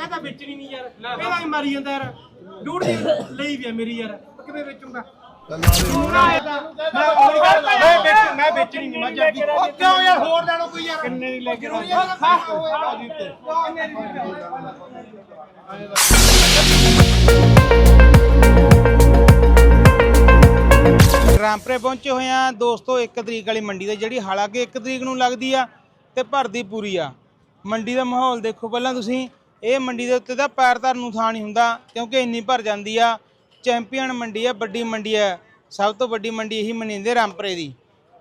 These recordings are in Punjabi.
ਕਹਿੰਦਾ ਵੇਚਣੀ ਨਹੀਂ ਯਾਰ। ਇਹਦਾ ਹੀ ਮਾਰੀ ਜਾਂਦਾ ਯਾਰ। ਡੂੜ ਦੀ ਲਈ ਵੀ ਆ ਮੇਰੀ ਯਾਰ। ਕਿਵੇਂ ਵੇਚੂੰਗਾ? ਮੈਂ ਵੇਚ ਮੈਂ ਵੇਚਣੀ ਨਹੀਂ ਮੈਂ ਜੱਗੀ ਕਿਉਂ ਯਾਰ? ਹੋਰ ਲੈ ਲਓ ਕੋਈ ਯਾਰ? ਕਿੰਨੇ ਦੀ ਲੈ ਕੇ ਰਾਮਪੁਰੇ ਪਹੁੰਚੇ ਹੋਏ ਆ ਦੋਸਤੋ 1 ਤਰੀਕ ਵਾਲੀ ਮੰਡੀ ਤੇ ਜਿਹੜੀ ਹਾਲਾਂਕਿ 1 ਤਰੀਕ ਨੂੰ ਲੱਗਦੀ ਆ ਤੇ ਭਰਦੀ ਪੂਰੀ ਆ। ਮੰਡੀ ਦਾ ਮਾਹੌਲ ਦੇਖੋ ਪਹਿਲਾਂ ਤੁਸੀਂ। ਇਹ ਮੰਡੀ ਦੇ ਉੱਤੇ ਤਾਂ ਪੈਰ ਧਰਨ ਨੂੰ ਥਾਂ ਨਹੀਂ ਹੁੰਦਾ, ਕਿਉਂਕਿ ਇੰਨੀ ਭਰ ਜਾਂਦੀ ਆ। ਚੈਂਪੀਅਨ ਮੰਡੀ ਆ, ਵੱਡੀ ਮੰਡੀ ਆ। ਸਭ ਤੋਂ ਵੱਡੀ ਮੰਡੀ ਇਹੀ ਮੰਨੀਂਦੇ ਰਾਮਪਰੇ ਦੀ।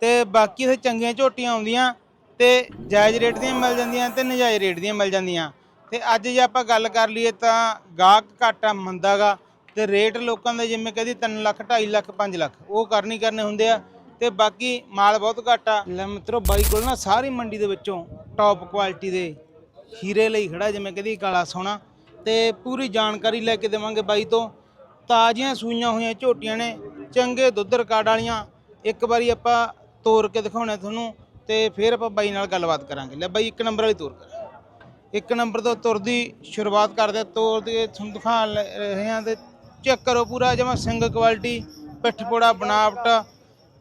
ਤੇ ਬਾਕੀ ਇੱਥੇ ਚੰਗੀਆਂ ਝੋਟੀਆਂ ਆਉਂਦੀਆਂ ਤੇ ਜਾਇਜ਼ ਰੇਟ ਦੀਆਂ ਮਿਲ ਜਾਂਦੀਆਂ ਤੇ ਨਜਾਇਜ਼ ਰੇਟ ਦੀਆਂ ਮਿਲ ਜਾਂਦੀਆਂ। ਤੇ ਅੱਜ ਜੇ ਆਪਾਂ ਗੱਲ ਕਰ ਲਈਏ ਤਾਂ ਗਾਹਕ ਘਾਟਾ ਮੰਦਾਗਾ ਤੇ ਰੇਟ ਲੋਕਾਂ ਦੇ ਜਿਵੇਂ ਕਹਦੀ 3 ਲੱਖ 2.5 ਲੱਖ 5 ਲੱਖ, ਉਹ ਕਰਨੀ ਕਰਨੇ ਹੁੰਦੇ ਆ। ਤੇ ਬਾਕੀ ਮਾਲ ਬਹੁਤ ਘੱਟ ਆ। ਲੈ ਮਿੱਤਰੋ, ਬਾਈ ਕੋਲ ਨਾ ਸਾਰੀ ਮੰਡੀ ਦੇ ਵਿੱਚੋਂ ਟੌਪ ਕੁਆਲਿਟੀ ਦੇ ਹੀਰੇ ਲਈ ਖੜਾ ਜਿਵੇਂ ਕਹਦੀ ਕਾਲਾ ਸੋਨਾ ਤੇ ਪੂਰੀ ਜਾਣਕਾਰੀ ਲੈ ਕੇ ਦੇਵਾਂਗੇ ਬਾਈ ਤੋਂ। ਤਾਜ਼ੀਆਂ ਸੂਈਆਂ ਹੋਈਆਂ ਝੋਟੀਆਂ ਨੇ, ਚੰਗੇ ਦੁੱਧ ਰਿਕਾਰਡ ਵਾਲੀਆਂ। ਇੱਕ ਵਾਰੀ ਆਪਾਂ ਤੋਰ ਕੇ ਦਿਖਾਉਣਾ ਤੁਹਾਨੂੰ ਤੇ ਫਿਰ ਆਪਾਂ ਬਾਈ ਨਾਲ ਗੱਲਬਾਤ ਕਰਾਂਗੇ। ਲੈ ਬਾਈ, ਇੱਕ ਨੰਬਰ ਵਾਲੀ ਤੋਰ ਕਰ। ਇੱਕ ਨੰਬਰ ਤੋਂ ਤੁਰ ਦੀ ਸ਼ੁਰੂਆਤ ਕਰਦੇ ਤੋਰ ਦੇ ਤੁਹਾਨੂੰ ਦਿਖਾ ਲੈ ਰਹੇ ਹਾਂ ਤੇ ਚੈੱਕ ਕਰੋ ਪੂਰਾ ਜਮਾ ਸਿੰਗ ਕੁਆਲਿਟੀ, ਪਿੱਠ ਪੋੜਾ ਬਣਾਵਟ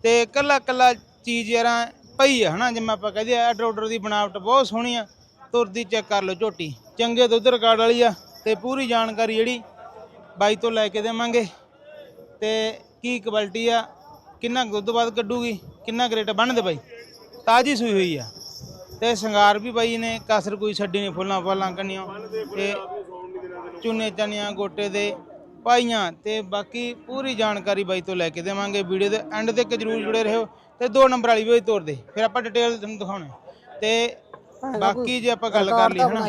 ਤੇ ਕੱਲਾ ਕੱਲਾ ਚੀਜ਼ ਯਾਰਾਂ ਪਈ ਆ, ਹਨਾ? ਜਿਵੇਂ ਆਪਾਂ ਕਹਦੇ ਆ ਆਰਡਰ ਆਰਡਰ ਦੀ ਬਣਾਵਟ ਬਹੁਤ ਸੋਹਣੀ ਆ। ਤੁਰਦੀ ਚੈੱਕ ਕਰ ਲਓ ਝੋਟੀ। ਚੰਗੇ ਦੁੱਧ ਰਿਕਾਰਡ ਵਾਲੀ ਆ ਤੇ ਪੂਰੀ ਜਾਣਕਾਰੀ ਜਿਹੜੀ ਬਾਈ ਤੋਂ ਲੈ ਕੇ ਦੇਵਾਂਗੇ। ਤੇ ਕੀ ਕੁਆਲਿਟੀ ਆ, ਕਿੰਨਾ ਕੁ ਦੁੱਧ ਬਾਅਦ ਕੱਢੂਗੀ, ਕਿੰਨਾ ਗ੍ਰੇਟ ਬਣਦੇ ਬਾਈ? ਤਾਜੀ ਸੂਈ ਹੋਈ ਆ। ਤੇ ਸ਼ਿੰਗਾਰ ਵੀ ਬਾਈ ਨੇ, ਕਸਰ ਕੋਈ ਛੱਡੀ ਨਹੀਂ, ਫੁੱਲਾਂ ਫਾਲਾਂ ਕੰਨੀਆਂ। ਤੇ ਚੁੰਨੇ ਚੰਨੀਆਂ ਗੋਟੇ ਦੇ ਪਾਈਆਂ ਤੇ ਬਾਕੀ ਪੂਰੀ ਜਾਣਕਾਰੀ ਬਾਈ ਤੋਂ ਲੈ ਕੇ ਦੇਵਾਂਗੇ। ਵੀਡੀਓ ਦੇ ਐਂਡ ਤੱਕ ਜਰੂਰ ਜੁੜੇ ਰਹੋ ਤੇ ਦੋ ਨੰਬਰ ਵਾਲੀ ਵੀ ਤੋਰ ਦੇ। ਫਿਰ ਆਪਾਂ ਡਿਟੇਲ ਤੁਹਾਨੂੰ ਦਿਖਾਉਣੇ। ਤੇ ਬਾਕੀ ਜੇ ਆਪਾਂ ਗੱਲ ਕਰ ਲਈ ਹਨਾ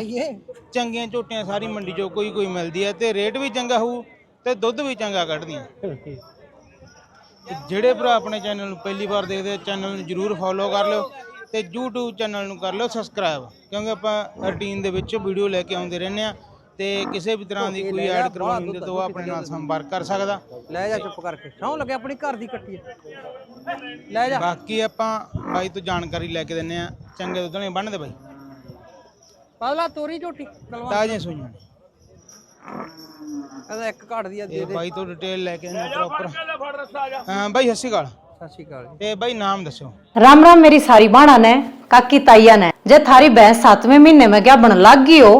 ਚੰਗੀਆਂ ਝੋਟੀਆਂ ਸਾਰੀ ਮੰਡੀ 'ਚੋਂ ਕੋਈ ਕੋਈ ਮਿਲਦੀ ਹੈ ਤੇ ਰੇਟ ਵੀ ਚੰਗਾ ਹੋਊ ਤੇ ਦੁੱਧ ਵੀ ਚੰਗਾ ਕੱਢਦੀਆਂ ਤੇ ਜਿਹੜੇ ਭਰਾ ਆਪਣੇ ਚੈਨਲ ਨੂੰ ਪਹਿਲੀ ਵਾਰ ਦੇਖਦੇ ਆ ਚੈਨਲ ਨੂੰ ਜਰੂਰ ਫੋਲੋ ਕਰ ਲਿਓ ਤੇ YouTube ਚੈਨਲ ਨੂੰ ਕਰ ਲਿਓ ਸਬਸਕ੍ਰਾਈਬ ਕਿਉਂਕਿ ਆਪਾਂ ਰੁਟੀਨ ਦੇ ਵਿੱਚ ਵੀਡੀਓ ਲੈ ਕੇ ਆਉਂਦੇ ਰਹਿੰਦੇ ਆ। ਤੇ ਕਿਸੇ ਵੀ ਤਰ੍ਹਾਂ ਦੀ ਕੋਈ ਐਡ ਕਰਵਾਉਣੀ ਹੁੰਦੀ ਤਾਂ ਉਹ ਆਪਣੇ ਨਾਲ ਸੰਪਰਕ ਕਰ ਸਕਦਾ ਲੈ ਜਾ ਚੁੱਪ ਕਰਕੇ ਸੌਂ ਲੱਗੇ ਆਪਣੀ ਘਰ ਦੀ ਕੱਟੀ ਹੈ। ਲੈ ਜਾ ਬਾਕੀ ਆਪਾਂ ਬਾਈ ਤੋਂ ਜਾਣਕਾਰੀ ਲੈ ਕੇ ਦਿੰਨੇ ਆ ਚੰਗੇ ਦੁੱਧ ਨਹੀਂ ਬਣਦੇ ਬਾਈ ਪਾਲਾ ਤੋਰੀ ਝੋਟੀ ਕਲਵਾ ਤਾਜ਼ੀਆਂ ਸੂਈਆਂ ਨੇ ਇਹਦਾ ਇੱਕ ਘੜ ਦੀ ਆ ਦੇ ਤੇ ਦੇ ਬਾਈ ਤੋਂ ਡਿਟੇਲ ਲੈ ਕੇ ਆਉਂਦੇ ਪ੍ਰੋਪਰ ਹਾਂ ਬਾਈ ਸਤਿ ਸ਼੍ਰੀ ਅਕਾਲ ਸਤਿ ਸ਼੍ਰੀ ਅਕਾਲ ਜੀ। ਤੇ ਬਾਈ ਨਾਮ ਦੱਸੋ राम राम मेरी सारी बाणा ने काकी ताइया ने जे थारी भैंस सातवें महीने में क्या बन लग गई हो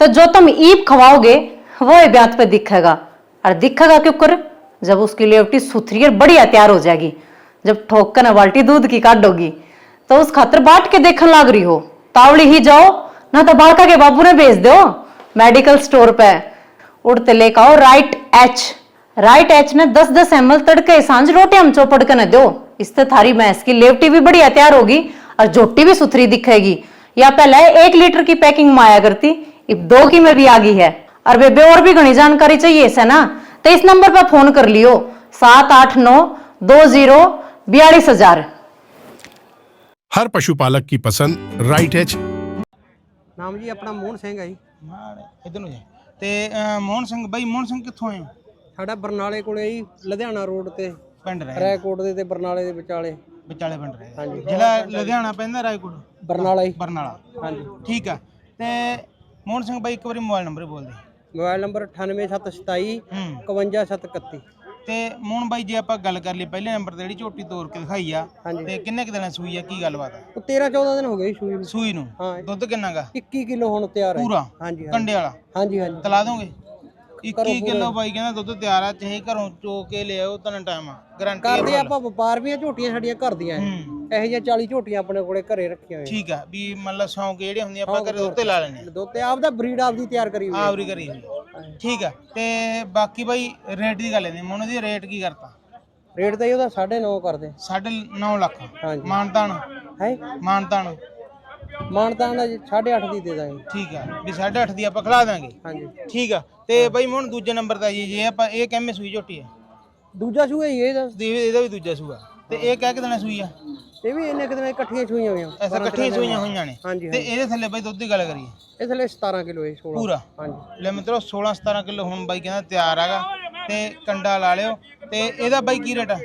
तो जो तुम ईप खवाओगे, वो ब्यात पे दिखेगा। और दिखेगा क्यों कर? जब उसकी लेवटी सुथरी और बढ़िया तैयार हो जाएगी, जब ठोक कर न बाल्टी दूध की काटोगी तो उस खातर बाट के देखने लाग रही हो। तावड़ी ही जाओ, ना तो बालका के बाबू ने भेज दो, मेडिकल स्टोर पे। उड़ते लेकर आओ राइट एच राइट एच ने दस दस एम एल तड़के साँझ रोटी हम चौपड़ के न दो। इससे थारी भैंस की लेवटी भी बढ़िया तैयार होगी और झोटी भी सुथरी दिखेगी। या पहले एक लीटर की पैकिंग में आया करती अब दो की में भी आ गई है और बेबे और भी घनी जानकारी चाहिए इसे ना तो इस नंबर पर फोन कर लियो सात आठ नौ दो जीरो बयालीस हजार हर पशुपालक की पसंद राइट एच ਨਾਮ ਜੀ ਆਪਣਾ ਮੋਹਨ ਸਿੰਘ ਹੈ ਜੀ ਮਾੜੇ ਇਧਰ ਨੂੰ ਜਾ ਤੇ ਅਹ, ਮੋਹਨ ਸਿੰਘ ਬਾਈ ਮੋਹਨ ਸਿੰਘ ਕਿੱਥੋਂ ਆਏ ਹੋ ਸਾਡਾ ਬਰਨਾਲੇ ਕੋਲੇ ਜੀ ਲੁਧਿਆਣਾ ਰੋਡ ਤੇ ਪਿੰਡ ਰਹੇ ਰੈਕੋਟ ਦੇ ਤੇ ਬਰਨਾਲੇ ਦੇ ਵਿਚਾਲੇ ਵਿਚਾਲੇ ਪਿੰਡ ਰਹੇ ਹਾਂਜੀ। ਜ਼ਿਲ੍ਹਾ ਲੁਧਿਆਣਾ ਪੈਂਦਾ ਰਾਏਕੋਟ ਬਰਨਾਲਾ ਜੀ ਬਰਨਾਲਾ ਹਾਂਜੀ ਠੀਕ ਆ ਤੇ ਮੋਹਨ ਸਿੰਘ ਬਾਈ ਇੱਕ ਵਾਰੀ ਮੋਬਾਈਲ ਨੰਬਰ ਬੋਲ ਦੇ। ਮੋਬਾਈਲ ਨੰਬਰ 98727 ਹੂੰ। 51731 ਤੇ ਮੋਹਨ ਬਾਈ ਜੇ ਆਪਾਂ ਗੱਲ ਕਰ ਲਈ ਪਹਿਲੇ ਨੰਬਰ ਤੇ ਜਿਹੜੀ ਝੋਟੀ ਤੋੜ ਕੇ ਦਿਖਾਈ ਆ ਹਾਂਜੀ। ਤੇ ਕਿੰਨੇ ਕੁ ਦਿਨਾਂ ਸੂਈ ਆ ਕੀ ਗੱਲਬਾਤ ਆ? ਉਹ 13 14 ਦਿਨ ਹੋ ਗਏ ਜੀ ਸੂਈ ਨੂੰ। ਸੂਈ ਨੂੰ। ਹਾਂ। ਦੁੱਧ ਕਿੰਨਾ ਗਾ 21 ਕਿਲੋ ਹੁਣ ਤਿਆਰ ਹੈ ਪੂਰਾ? ਹਾਂਜੀ ਹਾਂਜੀ। ਕੰਡੇ ਵਾਲਾ? ਹਾਂਜੀ ਹਾਂਜੀ। ਤਲਾ ਦੋਗੇ? 21 ਕਿਲੋ ਬਾਈ ਕਹਿੰਦਾ ਦੁੱਧ ਤਿਆਰ ਆ ਚਾਹੇ ਘਰੋਂ ਚੋ ਕੇ ਲਿਆਓ ਤਾਂ ਟਾਈਮ ਆ। ਗਾਰੰਟੀ ਕਰਦੇ ਆਪਾਂ ਵਪਾਰ ਵੀ ਝੋਟੀਆਂ ਸਾਡੀਆਂ ਘਰ ਦੀਆਂ। ਹੂੰ। ਇਹੋ ਜਿਹੀਆਂ 40 ਝੋਟੀਆਂ ਆਪਣੇ ਕੋਲੇ ਘਰੇ ਰੱਖੀਆਂ ਹੋਈਆਂ। ਠੀਕ ਆ ਵੀ ਮਤਲਬ ਸ਼ੌਂਕ ਜਿਹੜੀਆਂ ਹੁੰਦੀਆਂ ਆਪਾਂ ਘਰੇ ਉੱਤੇ ਲਾ ਲੈਣੇ ਦੋ ਤੇ ਆਪਦਾ ਬਰੀਡ ਆਪਦੀ ਤਿਆਰ ਕਰੀ ਹੋਈ ਹੈ। ਆਵਰੀ ਕਰੀ ਹੋਈ। ਠੀਕ ਆ ਤੇ ਬਾਕੀ ਬਾਈ ਰੇਟ ਦੀ ਗੱਲ ਨਹੀਂ ਮੋਨ ਦੀ ਰੇਟ ਕੀ ਕਰਤਾ? ਰੇਟ ਤਾਂ ਜੀ ਉਹਦਾ 9.5 ਕਰਦੇ। 9.5 ਲੱਖ। ਹਾਂਜੀ। ਮਾਨਤਾਨ। ਹੈ? ਮਾਨਤਾਨ। ਮਾਨਤਾਨ ਦਾ ਜੀ 8.5 ਦੀ ਦੇ ਦਾਂਗੇ। ਠੀਕ ਆ ਵੀ 8.5 ਦੀ ਆਪਾਂ ਖਿਲਾ ਦਾਂਗੇ। ਹਾਂਜੀ। ਠੀਕ ਆ ਤੇ ਬਾਈ ਮੋਨ ਦੂਜੇ ਨੰਬਰ ਤੇ ਜੀ ਜੇ ਆਪਾਂ ਇਹ ਕਿੰਮੇ ਸੂਈ ਝੋਟੀ ਆ ਦੂਜਾ ਸੂਆ ਹੀ ਇਹਦਾ। ਇਹਦਾ ਵੀ ਦੂਜਾ ਸੂਆ। ਤੇ ਇਹ ਕਹਿ ਕੇ ਦੇਣਾ ਸੂਈ ਆ? ਇਹ ਵੀ ਇਹਨੇ ਕਿਤੇ ਇਕੱਠੀਆਂ ਸੂਈਆਂ ਹੋਈਆਂ ਐਸਾ ਇਕੱਠੀਆਂ ਸੂਈਆਂ ਹੋਈਆਂ ਨੇ। ਹਾਂਜੀ ਤੇ ਇਹਦੇ ਥੱਲੇ ਬਾਈ ਦੁੱਧ ਦੀ ਗੱਲ ਕਰੀਏ। ਇਹ ਥੱਲੇ 17 ਕਿਲੋ ਹੈ 16 ਪੂਰਾ? ਹਾਂਜੀ। ਲੈ ਮਿੱਤਰੋ 16 17 ਕਿਲੋ ਹੁਣ ਬਾਈ ਕਹਿੰਦਾ ਤਿਆਰ ਹੈਗਾ। ਤੇ ਕੰਡਾ ਲਾ ਲਿਓ। ਤੇ ਇਹਦਾ ਬਾਈ ਕੀ ਰੇਟ ਆ?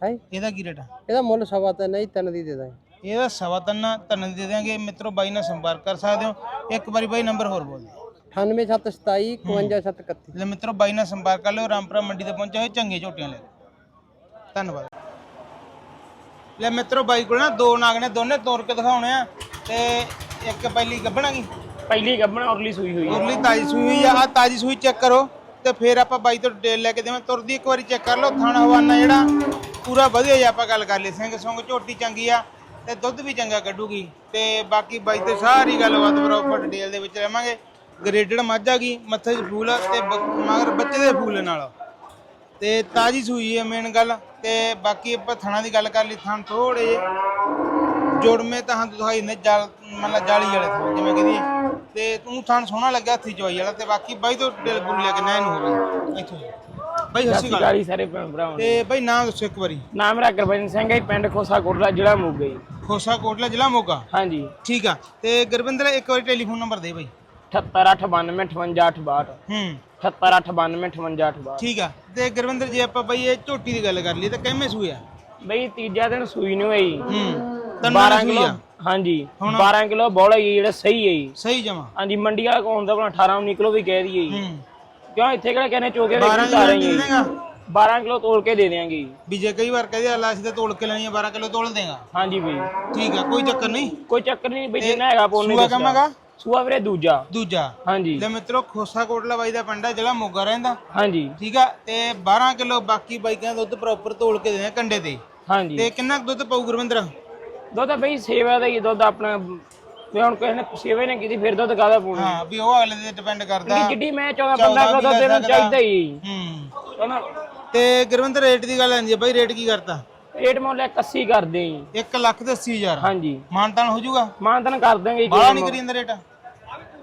ਹੈ? ਇਹਦਾ ਕੀ ਰੇਟ ਆ? ਇਹਦਾ ਮੁੱਲ ਸਵਾ ਤਿੰਨ ਹੈ ਜੀ ਤਿੰਨ ਦੀ ਦੇ ਦਾਂਗੇ। ਇਹਦਾ ਸਵਾ ਤਿੰਨ ਤਿੰਨ ਦੇ ਦਿਆਂਗੇ। ਮਿੱਤਰੋ ਬਾਈ ਨਾਲ ਸੰਪਰਕ ਕਰ ਸਕਦੇ ਹੋ। ਇੱਕ ਵਾਰੀ ਬਾਈ ਨੰਬਰ ਹੋਰ ਬੋਲ ਦਿਓ। 98727 51731 ਲੈ ਮਿੱਤਰੋ ਬਾਈ ਨਾਲ ਸੰਪਰਕ ਕਰ ਲਿਓ। ਰਾਮਪੁਰਾ ਮੰਡੀ ਤੇ ਪਹੁੰਚੇ ਹੋਏ ਚੰਗੇ ਝੋਟੀਆਂ ਲੈ। ਧੰਨਵਾਦ। ਲੈ ਮਿੱਤਰੋ ਬਾਈ ਕੋਲ ਨਾ ਦੋ ਨਾਗ ਨੇ ਦੋਨੇ ਤੋੜ ਕੇ ਦਿਖਾਉਣੇ ਆ ਤੇ ਇੱਕ ਪਹਿਲੀ ਗੱਭਣਾਗੀ ਪਹਿਲੀ ਗੱਭਣ ਔਰਲੀ ਸੂਈ ਹੋਈ ਹੈ ਉਰਲੀ ਤਾਜੀ ਸੂਈ ਹੋਈ ਆ ਆਹ ਤਾਜੀ ਸੂਈ ਚੈੱਕ ਕਰੋ ਤੇ ਫਿਰ ਆਪਾਂ ਬਾਈ ਤੋਂ ਡਿਟੇਲ ਲੈ ਕੇ ਦੇਵਾਂ। ਤੁਰਦੀ ਇੱਕ ਵਾਰੀ ਚੈੱਕ ਕਰ ਲਓ ਥਾਣਾ ਹਵਾਨਾ ਜਿਹੜਾ ਪੂਰਾ ਵਧੀਆ ਜਿਹਾ ਆਪਾਂ ਗੱਲ ਕਰ ਲਈ। ਸਿੰਘ ਸੁੰਗ ਝੋਟੀ ਚੰਗੀ ਆ ਤੇ ਦੁੱਧ ਵੀ ਚੰਗਾ ਕੱਢੂਗੀ। ਤੇ ਬਾਕੀ ਬਾਈ ਤੇ ਸਾਰੀ ਗੱਲਬਾਤ ਪ੍ਰੋਪਰ ਡਿਟੇਲ ਦੇ ਵਿੱਚ ਰਵਾਂਗੇ। ਗ੍ਰੇਡਡ ਮੱਝ ਆ ਗਈ ਮੱਥੇ 'ਚ ਫੂਲ ਤੇ ਬ- ਮਗਰ ਬੱਚੇ ਦੇ ਫੂਲ ਨਾਲ। ਤੇ ਤਾਜੀ ਸੂਈ ਹੈ ਮੇਨ ਗੱਲ। ਤੇ ਬਾਕੀ ਆਪਾਂ ਥਣਾ ਦੀ ਗੱਲ ਕਰ ਲਈ ਥਣ ਥੋੜੇ ਜੋੜਵੇਂ ਤਾਂ ਦਿਖਾਈ ਨੇ ਜਾਲ ਮਤਲਬ ਜਾਲੀ ਵਾਲੇ ਥਣ ਜਿਵੇਂ ਕਹਦੀ ਤੇ ਤੂੰ ਥਣ ਸੋਹਣਾ ਲੱਗਾ ਹੱਥੀ ਚਵਾਈ ਵਾਲਾ ਤੇ ਬਾਕੀ ਬਾਈ ਤੋਂ ਦਿਲ ਬੁੱਲ ਲੈ ਕੇ ਨਾ ਇਹਨੂੰ ਹੋਵੇ ਇੱਥੋਂ। ਬਾਈ ਸਤਿ ਸ਼੍ਰੀ ਅਕਾਲ। ਗਾਲੀ ਸਾਰੇ ਭਰਾਵਾਂ। ਤੇ ਬਾਈ ਨਾਮ ਦੱਸੋ ਇੱਕ ਵਾਰੀ। ਨਾਮ ਮੇਰਾ ਗੁਰਬਚਨ ਸਿੰਘ ਹੈ ਪਿੰਡ ਖੋਸਾ ਕੋਟਲਾ ਜ਼ਿਲ੍ਹਾ ਮੋਗਾ ਜੀ। ਖੋਸਾ ਕੋਟਲਾ ਜ਼ਿਲ੍ਹਾ ਮੋਗਾ? ਹਾਂਜੀ। ਠੀਕ ਆ। ਤੇ ਗੁਰਵਿੰਦਰ ਇੱਕ ਵਾਰੀ ਟੈਲੀਫੋਨ ਨੰਬਰ ਦੇ ਬਾਈ। 7892585862 ਹੂੰ। 7892585862 ਠੀਕ ਆ। ਤੇ ਗੁਰਵਿੰਦਰ ਜੇ ਆਪਾਂ ਬਾਈ ਇਹ ਝੋਟੀ ਦੀ ਗੱਲ ਕਰ ਲਈ ਤਾਂ ਕਿੰਮੇ ਸੂਏ ਆ? ਬਈ ਤੀਜਾ ਦਿਨ ਸੂਈ ਨੂੰ ਹੋਈ ਹੂੰ। ਤਾਂ 12 ਸੂਈ ਕਿਲੋ ਹਾਂਜੀ। ਹੁਣ- 12 ਕਿਲੋ ਬੋਲ ਜੀ, ਜਿਹੜਾ ਸਹੀ ਹੈ ਜੀ ਸਹੀ ਜਮਾ। ਹਾਂਜੀ ਮੰਡੀ ਵਾਲਾ ਕੋਲ ਹੁੰਦਾ ਆਪਣਾ 18 19 ਕਿਲੋ ਵੀ ਕਹਿ ਦਈਏ। ਜੀ ਕਿਉਂ ਇੱਥੇ ਕਿਹੜਾ ਕਹਿੰਦੇ ਚੋਕੇ ਦੇ 12 ਕੀ ਕਰ ਕਿਲੋ ਰਹੀ ਦੇ ਹੈ ਦੇਗਾ 12 ਕਿਲੋ ਤੋਲ ਕੇ ਦੇ ਦਿਆਂਗੇ। ਜੀ। ਵੀ ਜੇ ਕਈ ਵਾਰ ਕਹਦੇ ਅੱਲਾ ਅਸੀਂ ਤਾਂ ਤੋੜ ਕੇ ਲੈਣੀ ਆ 12 ਕਿਲੋ ਤੋੜ ਦੇਗਾ। ਹਾਂਜੀ ਬਈ। ਠੀਕ ਆ ਕੋਈ ਚੱਕਰ ਨਹੀਂ? ਕੋਈ ਚੱਕਰ ਨਹੀਂ ਬਈ ਜਿੰਨਾ ਹੈਗਾ ਪੋਨੇ ਸੂਆ ਕੰਮ ਹੈਗਾ? ਸੂਆ ਵੀਰੇ ਦੂਜਾ। ਦੂਜਾ। ਹਾਂਜੀ। ਲੈ ਮਿੱਤਰੋ ਖੋਸਾ ਕੋਟਲਾ ਬਾਈ ਦਾ ਪਿੰਡ ਜਿਹੜਾ ਮੋਗਾ ਰਹਿੰਦਾ। ਹਾਂਜੀ। ਠੀਕ ਆ? ਤੇ 12 ਕਿਲੋ ਬਾਕੀ ਬਾਈਕਾਂ ਦਾ ਦੁੱਧ ਪ੍ਰੋਪਰ ਤੋੜ ਕੇ ਦੇਣਾ ਕੰਡੇ ਤੇ। ਹਾਂਜੀ। ਤੇ ਕਿੰਨਾ ਕੁ ਦੁੱਧ ਪਾਊ ਗੁਰਵਿੰਦਰ? ਦੁੱਧ ਬਈ ਸੇਵਾ ਦਾ ਹੀ ਦੁੱਧ ਆਪਣਾ ਵੀ ਹੁਣ ਕਿਸੇ ਨੇ ਸੇਵਾ ਨੇ ਕੀਤੀ ਫਿਰ ਦੁੱਧ ਕਾਦਾ ਪੂਣੀ ਹਾਂ ਵੀ ਉਹ ਅਗਲੇ ਤੇ ਡਿਪੈਂਡ ਕਰਦਾ। ਜਿੱਡੀ ਮੈਂ 14 15 ਕਿਲੋ ਦੁੱਧ ਇਹਨੂੰ ਚਾਹੀਦਾ ਹੀ। ਹੂੰ। ਹਨਾ? ਤੇ ਗੁਰਵਿੰਦਰ ਰੇਟ ਦੀ ਗੱਲ ਆਂਦੀ ਹੈ ਬਾਈ ਰੇਟ ਕੀ ਕਰਤਾ? ਰੇਟ ਮੁੱਲ 81 ਕਰਦੇ ਜੀ। 1 ਲੱਖ ਤੇ 80000 ਹਾਂਜੀ। ਮਾਨਤਾਨ ਹੋ ਜਾਊਗਾ? ਮਾਨਤਨ ਕਰ ਦਾਂਗੇ ਜੀ ਬਾਹਲਾ ਨਹੀਂ ਕਰੀ ਜਾਂਦਾ ਰੇਟ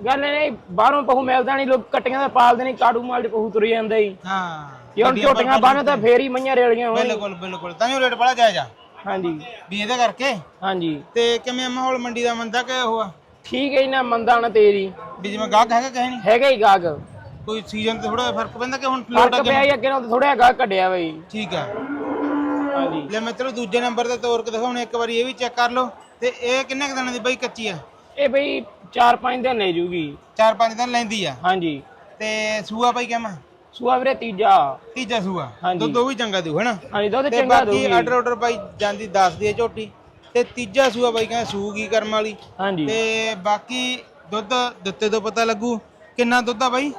ਗੱਲ ਇਹ ਨਹੀਂ ਬਾਹਰੋਂ ਪਹੂ ਮਿਲਦਾ ਨਹੀਂ ਲੋਕ ਕਟੀਆਂ ਦਾ ਪਾਲਦੇ ਨਹੀਂ ਕਾੜੂ ਮਾਲ ਦੇ ਪਹੂ ਤੁਰ ਜਾਂਦਾ ਜੀ। ਹਾਂ ਜੇ ਹੁਣ ਝੋਟੀਆਂ ਬੰਨ ਤਾਂ ਫੇਰ ਹੀ ਮਈਆਂ ਰੇਲੀਆਂ ਹੋਣ। ਬਿਲਕੁਲ ਬਿਲਕੁਲ। ਤਾਂ ਹੀ ਰੇਟ ਬੜਾ ਜਾਇਜ਼ ਆ। ਹਾਂਜੀ। ਵੀ ਇਹਦੇ ਕਰਕੇ? ਹਾਂਜੀ। ਤੇ ਕਿਵੇਂ ਮਾਹੌਲ ਮੰਡੀ ਦਾ ਮੰਦਾ ਕਿ ਹੋਆ ਠੀਕ ਹੈ ਜੀ ਨਾ ਮੰਦਾ ਨਾ ਤੇਰੀ ਵੀ ਜਿਵੇਂ ਗਾਹਕ ਹੈਗਾ ਕਹੇ ਨਹੀਂ ਹੈਗਾ ਹੀ ਗਾਗ ਕੋਈ ਸੀਜ਼ਨ ਤੇ ਥੋੜਾ ਫ਼ਰਕ ਪੈਂਦਾ ਕਿ ਹੁਣ ਲੋਟ ਫ਼ਰਕ ਪਿਆ ਜੀ ਅੱਗੇ ਨਾਲ ਥੋੜਾ ਗਾਗ ਘਟਿਆ ਬਈ ਠੀਕ ਆ। ਹਾਂਜੀ। ਲੈ ਮਿੱਤਰੋ ਦੂਜੇ ਨੰਬਰ ਤੇ ਤੋਰ ਕੇ ਦਿਖਾਉਣੇ ਇੱਕ ਵਾਰੀ ਇਹ ਵੀ ਚੈੱਕ ਕਰ ਲਓ। ਤੇ ਇਹ ਕਿੰਨੇ ਕੁ ਦਿਨਾਂ ਦੀ ਬਾਈ ਕੱਚੀ ਆ? ਇਹ ਬਈ 4-5 ਦਿਨ ਲੈ ਜੂਗੀ। 4-5 ਦਿਨ ਲੈਂਦੀ ਆ? ਹਾਂਜੀ। ਤੇ ਸੂਆ ਬਾਈ ਕਿਵੇਂ? ਸੂਆ ਵੀਰੇ ਤੀਜਾ। ਤੀਜਾ ਸੂਆ। ਹਾਂਜੀ। ਦੁੱਧ ਉਹ ਵੀ ਚੰਗਾ ਦਿਓ ਹੈਨਾ? ਹਾਂਜੀ ਦੁੱਧ ਤੇ ਚੰਗਾ ਬਾਕੀ ਆਰਡਰ ਆਰਡਰ ਬਾਈ ਜਾਂਦੀ ਦੱਸਦੀ ਹੈ ਝੋਟੀ। ਤੇ ਤੀਜਾ ਸੂਆ ਬਾਈ ਕਹਿੰਦਾ ਸੂਗੀ ਕਰਮ ਵਾਲੀ। ਹਾਂਜੀ। ਤੇ ਬਾਕੀ ਦੁੱਧ ਦਿੱਤੇ ਤੋਂ ਪਤਾ ਲੱਗੂ। ਕਿੰਨਾ ਦੁੱਧ ਆ ਬਾਈ?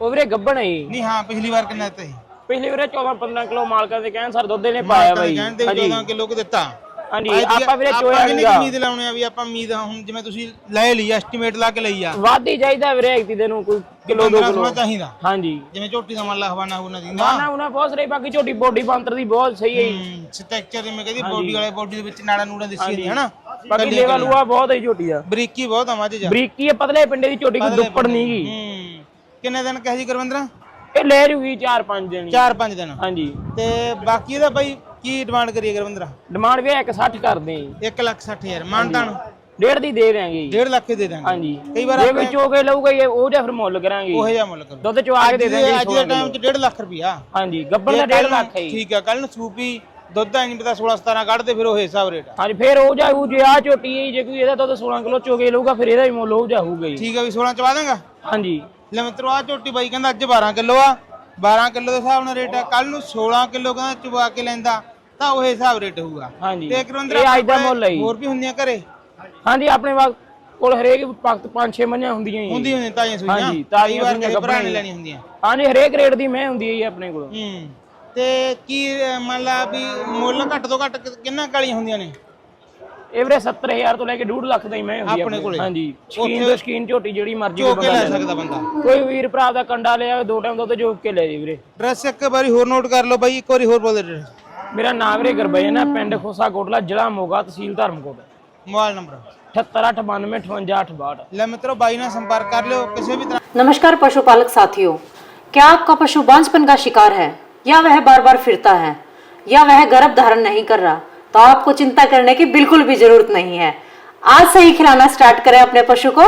ਉਹ ਵੀਰੇ ਗੱਬਣ ਹੈ ਜੀ। ਨਹੀਂ ਹਾਂ ਪਿਛਲੀ ਵਾਰ ਕਿੰਨਾ ਦਿੱਤਾ ਸੀ? ਪਿਛਲੇ ਵੀਰੇ 14-15 ਕਿਲੋ ਮਾਲਕਾਂ ਦੇ ਕਹਿਣ ਸਰ ਦੁੱਧ ਇਹਨੇ ਪਾਇਆ ਬਾਈ। ਕਹਿੰਦੇ 14 ਕਿਲੋ ਕੁ ਦਿੱਤਾ। ਹਾਂਜੀ ਆਪਾਂ ਵੀਰੇ ਆਪਾਂ ਚੋਇਆ ਕਿੰਨੀ ਉਮੀਦ ਲਾਉਣੇ ਆ ਵੀ ਆਪਾਂ ਉਮੀਦ ਹੁਣ ਜਿਵੇਂ ਤੁਸੀਂ ਲੈ ਲਈ ਐਸਟੀਮੇਟ ਲਾ ਕੇ ਲਈ ਆ। ਵੱਧ ਹੀ ਚਾਹੀਦਾ ਵੀਰੇ ਇੱਕ ਦੇ ਨੂੰ ਕੋਈ ਕਿਲੋ ਦੋ 15 ਕਿਲੋ। ਚਾਹੀਦਾ। ਹਾਂਜੀ। ਜਿਵੇਂ ਝੋਟੀ ਦਾ ਮੰਨ ਲਾ ਹਵਾਨਾ ਹੁਣਾ ਦਿੰਦਾ ਨਾ ਉਹਨਾਂ ਬਹੁਤ ਰਹੀ ਬਾਕੀ ਝੋਟੀ ਬੋਡੀ ਬੰਤਰ ਦੀ ਬਹੁਤ ਸਹੀ ਹੈ ਜੀ। ਸਟ੍ਰਕਚਰ ਜਿਵੇਂ ਕਹਿੰਦੀ ਬੋਡੀ ਵਾਲੇ ਬੋਡੀ ਦੇ ਵਿੱਚ ਨਾੜਾ ਨੂੜਾ ਦਿਸੀ ਨਹੀਂ ਹਨਾ? ਬਾਕੀ ਲੇਵਾ ਲੂਆ ਬਹੁਤ ਹੈ ਝੋਟੀ ਦਾ। ਬਰੀਕੀ ਬਹੁਤ ਆ ਮੱਝ ਜਾ ਬਰੀਕੀ ਹੈ ਪਤਲੇ ਪਿੰਡੇ ਦੀ ਝੋਟੀ ਕੋਈ ਦੁੱਪੜ ਨਹੀਂ ਗਈ ਕਿੰਨੇ ਦਿਨ ਕਹੇ ਜੀ ਗੁਰਵਿੰਦਰ? ਇਹ ਲੈ ਜੂਗੀ 4-5 ਦਿਨ ਹੀ। 4-5 ਦਿਨ। ਹਾਂਜੀ। ਤੇ ਬਾਕੀ ਇਹਦਾ ਬਾਈ ਕੀ ਡਿਮਾਂਡ ਕਰੀਏ ਗੁਰਵਿੰਦਰ? ਡਿਮਾਂਡ ਵੀ 160 ਕਰਦੇ ਜੀ 1 ਲੱਖ 60 ਹਜ਼ਾਰ ਮਾਨਤਾਨ ਡੇਢ ਦੀ ਦੇ ਦਿਆਂਗੇ ਜੀ। 1.5 ਲੱਖ ਹੀ ਦੇ ਦਾਂਗੇ ਹਾਂਜੀ। ਕਈ ਵਾਰ ਜੇ ਕੋਈ ਚੋਕੇ ਲਊਗਾ ਇਹ ਉਹ ਜਿਹਾ ਫਿਰ ਮੁੱਲ ਕਰਾਂਗੇ। ਉਹ ਜਿਹਾ ਮੁੱਲ ਕਰੋ ਦੁੱਧ ਚਵਾ ਕੇ ਦੇ ਦਾਂਗੇ ਅੱਜ ਦੇ ਟਾਈਮ 'ਚ 1.5 ਲੱਖ ਰੁਪਿਆ ਹਾਂਜੀ ਗੱਬੜ ਦਾ 1.5 ਲੱਖ ਹੈ ਠੀਕ ਆ ਕੱਲ ਨੂੰ ਸੂਪੀ ਦੁੱਧ ਨਹੀਂ ਪਤਾ 16 17 ਕੱਢਦੇ ਫਿਰ ਉਹ ਹਿਸਾਬ ਰੇਟ ਹਾਂਜੀ ਫਿਰ ਉਹ ਜਾਊ ਜੇ ਆ ਝੋਟੀ ਹੈ ਜੀ, ਕੋਈ ਇਹਦਾ ਦੁੱਧ 16 ਕਿਲੋ ਚੋਕੇ ਲਊਗਾ ਫਿਰ ਇਹਦਾ ਵੀ ਮੁੱਲ ਹੋ ਜਾਊਗਾ ਠੀਕ ਆ ਵੀ 16 ਚਵਾ ਦੇਗਾ ਹਾਂਜੀ। ਲੈ ਮਿੱਤਰੋ ਆ ਝੋਟੀ ਬਾਈ ਕਹਿੰਦਾ ਅੱਜ 12 ਕਿਲੋ ਆ। 12 ਕਿਲੋ ਦੇ ਹਿਸਾਬ ਨਾਲ ਰੇਟ ਆ। ਕੱਲ ਨੂੰ 16 ਕਿਲੋ ਕਹਿੰਦਾ ਚਵਾ ਕੇ ਲੈਂਦਾ। ਤਾਂ ਉਹ ਹਿਸਾਬ ਰੇਟ ਹੋਊਗਾ। ਹਾਂਜੀ। ਤੇ ਗੁਰਵਿੰਦਰ ਇਹ ਅੱਜ ਦਾ ਮੁੱਲ ਹੈ ਜੀ। ਹੋਰ ਵੀ ਹੁੰਦੀਆਂ ਘਰੇ? ਹਾਂਜੀ ਆਪਣੇ ਵਾ- ਕੋਲ ਹਰੇਕ ਵਕਤ ਪੰਜ ਛੇ ਮੰਨਿਆ ਹੁੰਦੀਆਂ ਹੀ ਹੁੰਦੀ ਹੁੰਦੀਆਂ ਤਾਜ਼ੀਆਂ ਸੂਈਆਂ। ਹਾਂਜੀ, ਤਾਜ਼ੀਆਂ ਕਈ ਵਾਰ ਸੂਈਆਂ ਕਿਸੇ ਭਰਾ ਨੇ ਗੱਭਣੀਆਂ। ਹੁੰਦੀਆਂ। ਹਾਂਜੀ ਹਰੇਕ ਰੇਟ ਦੀ ਮੈਂ ਹੁੰਦੀ ਹੈ ਜੀ ਆਪਣੇ ਕੋਲ। ਹੂੰ ਤੇ ਕੀ ਅਹ, ਮੰਨ ਲਾ ਵੀ ਮੁੱਲ ਘੱਟ ਤੋਂ ਘੱਟ ਕਿ- ਕਿੰਨਾ ਕਾਲੀਆਂ ਹੁੰਦੀਆਂ ਨੇ? ਇਹ ਵੀਰੇ 70000 ਤੋਂ ਲੈ ਕੇ 2.5 ਲੱਖ ਤਾਈਂ ਮੈਂ ਹੁੰਦੀ ਆਪਣੇ ਕੋਲੇ? ਹਾਂਜੀ ਸਕੀਨ ਤੋਂ ਸਕੀਨ ਝੋਟੀ ਜਿਹੜੀ ਮਰਜ਼ੀ ਚੋ ਕੋਈ ਕੇ ਲੈ ਸਕਦਾ ਬੰਦਾ। ਕੋਈ ਵੀਰ ਭਰਾ ਦਾ ਕੰਡਾ ਲਿਆ ਦੋ ਟਾਈਮ ਦੁੱਧ ਜੋਕ ਕੇ ਲੈ ਜੀ ਵੀਰੇ। ਡਰੈਸ ਇੱਕ ਵਾਰੀ ਹੋਰ ਨੋਟ ਕਰ ਲਓ ਬਾਈ ਇੱਕ ਵਾਰੀ ਹੋਰ ਬੋਲ ਦੇ ਮੇਰਾ ਨਾਮ ਵੀਰੇ ਗੁਰਬਜਨ ਹੈ ਪਿੰਡ ਖੋਸਾ ਕੋਟਲਾ ਜ਼ਿਲ੍ਹਾ ਮੋਗਾ ਤਹਿਸੀਲ ਧਰਮਕੋਟ ਮੋਬਾਈਲ ਨੰਬਰ 7898585862 ਲੈ ਮਿੱਤਰੋ ਬਾਈ ਨਾਲ ਸੰਪਰਕ ਕਰ ਲਿਓ ਕਿਸੇ ਵੀ ਤਰ੍ਹਾਂ नमस्कार पशुपालक साथियों क्या आपका पशु बांझपन का शिकार है या वह बार बार फिरता है या वह गर्भ धारण नहीं कर रहा तो आपको चिंता करने की बिल्कुल भी जरूरत नहीं है आज से ही खिलाना स्टार्ट करें अपने पशु को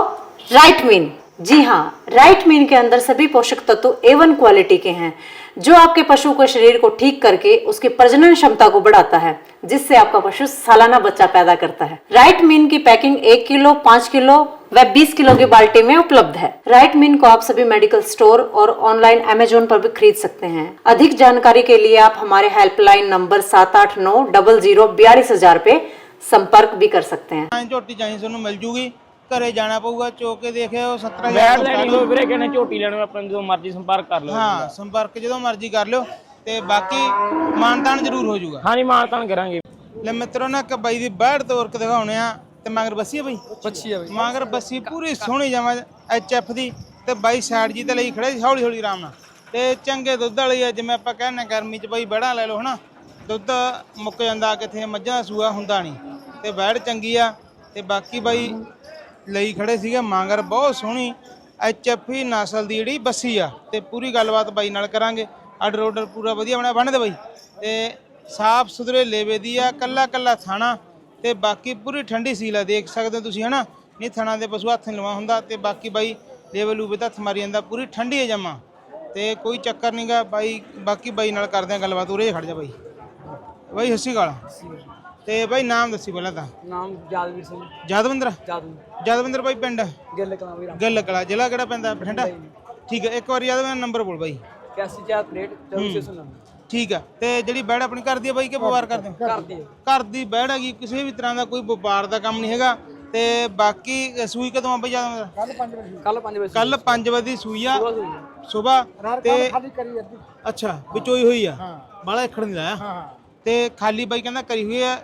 राइट मीन जी हाँ राइट मीन के अंदर सभी पोषक तत्व एवन क्वालिटी के हैं जो आपके पशु के शरीर को ठीक करके उसकी प्रजनन क्षमता को बढ़ाता है, जिससे आपका पशु सालाना बच्चा पैदा करता है। राइट मीन की पैकिंग एक किलो, पाँच किलो व बीस किलो की बाल्टी में उपलब्ध है। राइट मीन को आप सभी मेडिकल स्टोर और ऑनलाइन अमेजोन पर भी खरीद सकते हैं। अधिक जानकारी के लिए आप हमारे हेल्पलाइन नंबर सात आठ नौ डबल ज़ीरो बयालीस हज़ार पे संपर्क भी कर सकते हैं। जो मिल जूगी। ਘਰੇ ਜਾਣਾ ਪਊਗਾ ਚੋ ਕੇ ਦੇਖਿਓ 17000 ਬੈਠ ਤੋਂ ਲੈਣੀ start ਹੋਵੇ ਵੀਰੇ ਕਹਿੰਦੇ ਝੋਟੀ ਲੈਣੀ ਹੋਵੇ ਆਪਾਂ ਨੂੰ ਜਦੋਂ ਮਰਜ਼ੀ ਸੰਪਰਕ ਕਰ ਲਓ ਹਾਂ ਸੰਪਰਕ ਜਦੋਂ ਮਰਜ਼ੀ ਕਰ ਲਿਓ ਤੇ ਬਾਕੀ ਮਾਨਤਾਨ ਜ਼ਰੂਰ ਹੋ ਜਾਊਗਾ। ਹਾਂਜੀ ਮਾਨਤਾਨ ਕਰਾਂਗੇ। ਲੈ ਮਿੱਤਰੋ ਨਾ ਇੱਕ ਬਾਈ ਦੀ ਬਾੜ ਤੋਰ ਕੇ ਦਿਖਾਉਣੇ ਆ ਤੇ ਮਗਰ ਬੱਸੀ ਆ ਬਾਈ? ਬੱਚੀ ਆ ਬਈ। ਮਗਰ ਬੱਸੀ ਪੂਰੀ ਸੋਹਣੀ ਜਮਾ ਐਚ ਐਫ ਦੀ ਤੇ ਬਾਈ ਸਾਈਡ ਜੀ ਤੇ ਲਈ ਖੜੇ ਸੀ ਹੌਲੀ ਹੌਲੀ ਆਰਾਮ ਨਾਲ। ਤੇ ਚੰਗੇ ਦੁੱਧ ਵਾਲੀ ਆ ਜਿਵੇਂ ਆਪਾਂ ਕਹਿੰਦੇ ਗਰਮੀ ਚ ਬਾਈ ਬੜਾ ਲੈ ਲਓ ਹਨਾ? ਦੁੱਧ ਮੁੱਕ ਜਾਂਦਾ ਕਿਥੇ ਮੱਝਾਂ ਦਾ ਸੂਆ ਹੁੰਦਾ ਨਹੀਂ ਤੇ ਬੈੜ ਚੰਗੀ ਆ ਤੇ ਬਾਕੀ ਬਾਈ ਲਈ ਖੜੇ ਸੀਗੇ, ਮਾਂਗਰ ਬਹੁਤ ਸੋਹਣੀ ਐਚ ਐਫ ਹੀ ਨਸਲ ਦੀ ਜਿਹੜੀ ਬੱਸੀ ਆ। ਤੇ ਪੂਰੀ ਗੱਲਬਾਤ ਬਾਈ ਨਾਲ ਕਰਾਂਗੇ। ਆਰਡਰ ਆਰਡਰ ਪੂਰਾ ਵਧੀਆ ਬਣਿਆ, ਬਣਦੇ ਬਾਈ? ਤੇ ਸਾਫ਼ ਸੁਥਰੇ ਲੇਵੇ ਦੀ ਆ, ਕੱਲਾ ਕੱਲਾ ਥਾਣਾ ਤੇ ਬਾਕੀ ਪੂਰੀ ਠੰਡੀ ਸੀਲ ਆ, ਦੇਖ ਸਕਦੇ ਹੋ ਤੁਸੀਂ, ਹਨਾ? ਨਹੀਂ ਥਾਣਾ ਦੇ ਪਸ਼ੂ ਹੱਥ ਨਹੀਂ ਲਵਾ ਹੁੰਦਾ ਤੇ ਬਾਕੀ ਬਾਈ ਲੇਵਲ ਲੂਵੇ ਤਾਂ ਹੱਥ ਮਾਰੀ ਜਾਂਦਾ, ਪੂਰੀ ਠੰਡੀ ਹੈ ਜਮਾ। ਤੇ ਕੋਈ ਚੱਕਰ ਨਹੀਂਗਾ ਬਾਈ, ਬਾਕੀ ਬਾਈ ਨਾਲ ਕਰਦੇ ਆ ਗੱਲਬਾਤ, ਉਰੇ ਖੜ ਜਾ ਬਾਈ। ਬਾਈ ਹੱਸੀ ਗਾਲ ਤੇ ਬਾਈ ਨਾਮ ਦੱਸੀ ਪਹਿਲਾਂ ਤਾਂ। ਨਾਮ ਜਾਦਵੀਰ ਸਿੰਘ। ਜਾਦਵਿੰਦਰ? ਜਾਦੂ ਜਦਵਿੰਦਰ ਬਾਈ ਪਿੰਡ? ਗਿੱਲ ਕਲਾਂ ਵੀਰ। ਗੱਲ ਕਲਾ ਜ਼ਿਲ੍ਹਾ ਕਿਹੜਾ ਪੈਂਦਾ? ਬਠਿੰਡਾ? ਠੀਕ ਹੈ ਇੱਕ ਵਾਰੀ ਯਾਦ ਨੰਬਰ ਬੋਲ ਬਾਈ। 84 2499 ਠੀਕ ਆ ਤੇ ਜਿਹੜੀ ਬੈੜ ਆਪਣੀ ਘਰ ਦੀ ਆ ਬਾਈ ਕਿ ਵਪਾਰ ਕਰਦੇ ਹੋ ਕਰਦੀ ਹੈ। ਘਰ ਦੀ ਬੈੜ ਹੈਗੀ ਕਿਸੇ ਵੀ ਤਰ੍ਹਾਂ ਦਾ ਕੋਈ ਵਪਾਰ ਦਾ ਕੰਮ ਨਹੀਂ ਹੈਗਾ। ਤੇ ਬਾਕੀ ਅ, ਸੂਈ ਕਦੋਂ ਆ ਬਈ ਜ਼ਿਆਦਾ ਕੱਲ 5 ਵਜੇ ਕੱਲ 5 ਵਜੇ ਦੀ ਸੂਈ ਆ। ਸਵੇਰ ਤੇ ਕਰੀ ਅੱਧੀ। ਅੱਛਾ ਵਿਚੋਈ ਹੋਈ ਆ। ਬਾਲਾ ਇਖੜ ਨਹੀਂ ਲਾਇਆ। ਤੇ ਖਾਲੀ ਬਾਈ ਕਹਿੰਦਾ ਕਰੀ ਹੋਈ ਆ।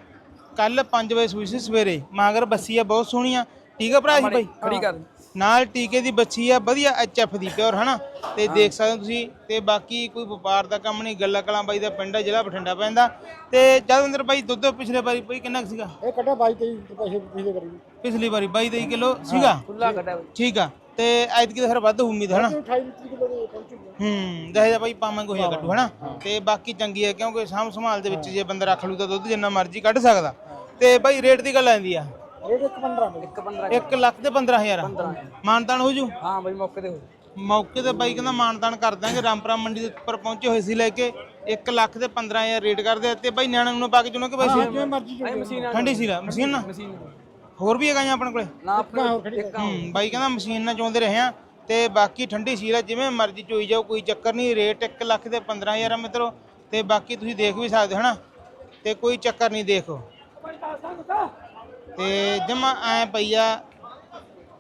ਕੱਲ 5 ਵਜੇ ਸੂਈ ਸੀ ਸਵੇਰੇ। ਮਾਗਰ ਬੱਸੀ ਆ ਬਹੁਤ ਸੋਹਣੀ ਆ। ਠੀਕ ਆ ਭਰਾ ਜੀ ਬਾਈ? ਖੜੀ ਕਰ। ਨਾਲ ਟੀਕੇ ਦੀ ਬੱਚੀ ਆ ਵਧੀਆ ਐਚਐਫ ਦੀ ਪਿਓਰ ਹਨਾ? ਤੇ ਦੇਖ ਸਕਦੇ ਹੋ ਤੁਸੀਂ ਤੇ ਬਾਕੀ ਕੋਈ ਵਪਾਰ ਦਾ ਕੰਮ ਨਹੀਂ ਗੱਲਾ ਕਲਾਂ ਬਾਈ ਦਾ ਪਿੰਡ ਆ ਜ਼ਿਲ੍ਹਾ ਬਠਿੰਡਾ ਪੈਂਦਾ। ਤੇ ਜਦਵਿੰਦਰ ਬਾਈ ਦੁੱਧ ਪਿਛਲੇ ਵਾਰੀ ਬਈ ਕਿੰਨਾ ਕੁ ਸੀਗਾ? ਇਹ ਕੱਢਿਆ 22 23 ਪੈਸੇ ਪਿਛਲੇ ਕਰੀ। ਪਿਛਲੀ ਵਾਰੀ 22 23 ਕਿਲੋ ਸੀਗਾ? ਖੁੱਲਾ ਕੱਢਿਆ ਬਈ। ਠੀਕ ਆ। ਤੇ ਐਤਕੀ ਤਾਂ ਫਿਰ ਵੱਧ ਉਮੀਦ ਹਨਾ? 28 30 ਕਿਲੋ ਦੇ ਪਹੁੰਚੂਗਾ। ਹੂੰ ਬਾਈ ਪਾਵਾਂਗੇ ਹੋਇਆ ਕੱਢੂ ਹਨਾ? ਤੇ ਬਾਕੀ ਚੰਗੀ ਹੈ ਕਿਉਂਕਿ ਸਾਂਭ ਸੰਭਾਲ ਦੇ ਵਿੱਚ ਜੇ ਬੰਦਾ ਰੱਖ ਲੂ ਤਾਂ ਦੁੱਧ ਜਿੰਨਾ ਮਰਜ਼ੀ ਕੱਢ ਸਕਦਾ। ਤੇ ਬਾਈ ਰੇਟ ਦੀ ਗੱਲ ਆਂਦੀ ਆ? ਰੇਟ 115 ਮਿਲ ਇੱਕ 15 1 ਲੱਖ ਤੇ 15000 ਮਾਨਤਾਨ ਹੋ ਜੂ? ਹਾਂ ਬਈ ਮੌਕੇ ਤੇ ਹੋ ਮੌਕੇ ਤੇ ਬਾਈ ਕਹਿੰਦਾ ਮਾਨਤਾਨ ਕਰ ਦਾਂਗੇ ਰਾਮਪੁਰਾ ਮੰਡੀ ਦੇ ਉੱਪਰ ਪਹੁੰਚੇ ਹੋਏ ਸੀ ਲੈ ਕੇ। 1 ਲੱਖ ਤੇ 15000 ਰੇਟ ਕਰਦੇ ਤੇ ਬਾਈ ਨਿਆਣੇ ਨੂੰ ਪਾ ਕੇ ਚੁਣੋ ਕਿ ਬਾਈ ਸੀ ਮਰਜ਼ੀ ਠੰਡੀ ਸੀ ਲਾ ਮਸ਼ੀਨ ਨਾ? ਮਸ਼ੀਨ ਹੋਰ ਵੀ ਹੈਗਾ ਜੀ ਆਪਣੇ ਕੋਲੇ? ਨਾ ਆਪਣੇ ਇੱਕ ਹੂੰ ਬਾਈ ਕਹਿੰਦਾ ਮਸ਼ੀਨ ਨਾਲ ਚੋਂਦੇ ਰਹੇ ਆ ਤੇ ਬਾਕੀ ਠੰਡੀ ਸੀਲ ਆ ਜਿਵੇਂ ਮਰਜ਼ੀ ਚੋਈ ਜਾਓ ਕੋਈ ਚੱਕਰ ਨਹੀਂ ਰੇਟ 1 ਲੱਖ ਤੇ 15000 ਆ ਮਿੱਤਰੋ ਤੇ ਬਾਕੀ ਤੁਸੀਂ ਦੇਖ ਵੀ ਸਕਦੇ ਹੋ ਹਨਾ? ਤੇ ਕੋਈ ਚੱਕਰ ਨਹੀਂ ਦੇਖੋ। ਤੇ ਜਮਾ ਐ ਪਈਆ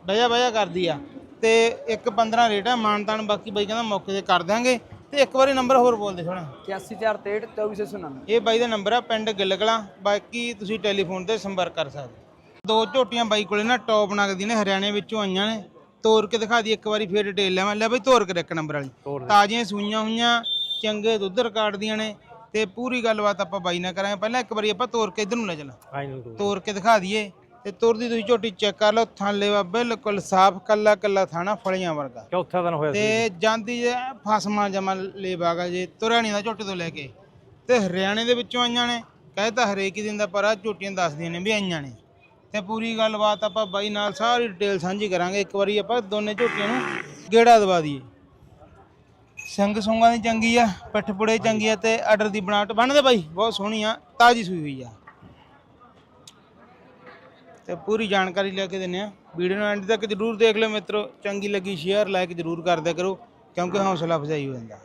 ਬਈਆ ਬਈਆ ਕਰਦੀ ਆ। ਤੇ 1 15 ਰੇਟ ਆ ਮਾਨਤਾਨ ਬਾਕੀ ਬਾਈ ਕਹਿੰਦਾ ਮੌਕੇ ਤੇ ਕਰ ਦਾਂਗੇ ਤੇ ਇੱਕ ਵਾਰੀ ਨੰਬਰ ਹੋਰ ਬੋਲ ਦੇ ਸੋਣਾ। 84 2499 ਇਹ ਬਾਈ ਦਾ ਨੰਬਰ ਆ ਪਿੰਡ ਗਿੱਲਕਲਾਂ ਬਾਕੀ ਤੁਸੀਂ ਟੈਲੀਫੋਨ ਤੇ ਸੰਪਰਕ ਕਰ ਸਕਦੇ ਦੋ ਝੋਟੀਆਂ ਬਾਈ ਕੋਲੇ ਨਾ ਟੌਪ ਨਗਦੀ ਨੇ ਹਰਿਆਣੇ ਵਿੱਚੋਂ ਆਈਆਂ ਨੇ। ਤੋਰ ਕੇ ਦਿਖਾ ਦੀ ਇੱਕ ਵਾਰੀ ਫੇਰ ਡਿਟੇਲ ਲੈਵਾਂ ਲੈ ਬਾਈ ਤੋਰ ਕੇ ਇੱਕ ਨੰਬਰ ਵਾਲੀ। ਤਾਜ਼ੀਆਂ ਸੂਈਆਂ ਹੋਈਆਂ ਚੰਗੇ ਦੁੱਧ ਰਿਕਾਰਡ ਦੀਆਂ ਨੇ ਤੇ ਪੂਰੀ ਗੱਲਬਾਤ ਆਪਾਂ ਬਾਈ ਨਾਲ ਕਰਾਂਗੇ। ਪਹਿਲਾਂ ਇੱਕ ਵਾਰੀ ਆਪਾਂ ਤੋਰ ਕੇ ਇਧਰ ਨੂੰ ਲੈ ਚੱਲਾਂ। ਤੋਰ। ਕੇ ਦਿਖਾ ਦਈਏ ਤੇ ਤੁਰਦੀ ਤੁਸੀਂ ਝੋਟੀ ਚੈੱਕ ਕਰ ਲਓ। ਥਾਲੇ ਵਾ ਬਿਲਕੁਲ ਸਾਫ਼ ਕੱਲਾ ਕੱਲਾ ਥਾਣਾ ਫਲੀਆਂ ਵਰਗਾ। ਚੌਥਾ ਦਿਨ ਹੋਇਆ ਤੇ ਜਾਂਦੀ ਜੇ ਫਸਮਾ ਜਮਾ ਲੈ ਬਾਗਾ ਜੇ ਤੁਰਿਆ ਨਹੀਂ ਦਾ ਝੋਟੇ ਤੋਂ ਲੈ ਕੇ। ਤੇ ਹਰਿਆਣੇ ਦੇ ਵਿੱਚੋਂ ਆਈਆਂ ਨੇ। ਕਹੇ ਤਾਂ ਹਰੇਕ ਦਿਨ ਦਾ ਪਰ ਆ ਝੋਟੀਆਂ ਦੱਸਦੀਆਂ ਨੇ ਵੀ ਆਈਆਂ ਨੇ। ਤੇ ਪੂਰੀ ਗੱਲਬਾਤ ਆਪਾਂ ਬਾਈ ਨਾਲ ਸਾਰੀ ਡਿਟੇਲ ਸਾਂਝੀ ਕਰਾਂਗੇ। ਇੱਕ ਵਾਰੀ ਆਪਾਂ ਦੋਨੇ ਝੋਟੀਆਂ ਨੂੰ ਗੇੜਾ ਦਵਾ ਦਈਏ। ਸੰਗ ਸੁੰਗਾਂ ਦੀ ਚੰਗੀ ਆ, ਪਿੱਠ ਪੁੜੇ ਚੰਗੀ ਆ ਤੇ ਆਰਡਰ ਦੀ ਬਣਾਵਟ ਬਣਦੇ ਬਾਈ, ਬਹੁਤ ਸੋਹਣੀ ਆ, ਤਾਜੀ ਸੂਈ ਹੋਈ ਆ। ਤੇ ਪੂਰੀ ਜਾਣਕਾਰੀ ਲੈ ਕੇ ਦਿੰਨੇ ਆ। ਵੀਡੀਓ ਨੂੰ ਐਂਡ ਤੱਕ ਜਰੂਰ ਦੇਖ ਲਿਓ ਮਿੱਤਰੋ। ਚੰਗੀ ਲੱਗੀ ਸ਼ੇਅਰ ਲਾਈਕ ਜਰੂਰ ਕਰ ਕਰੋ, ਕਿਉਂਕਿ ਹੌਸਲਾ ਅਫਜ਼ਾਈ ਹੋ ਜਾਂਦਾ।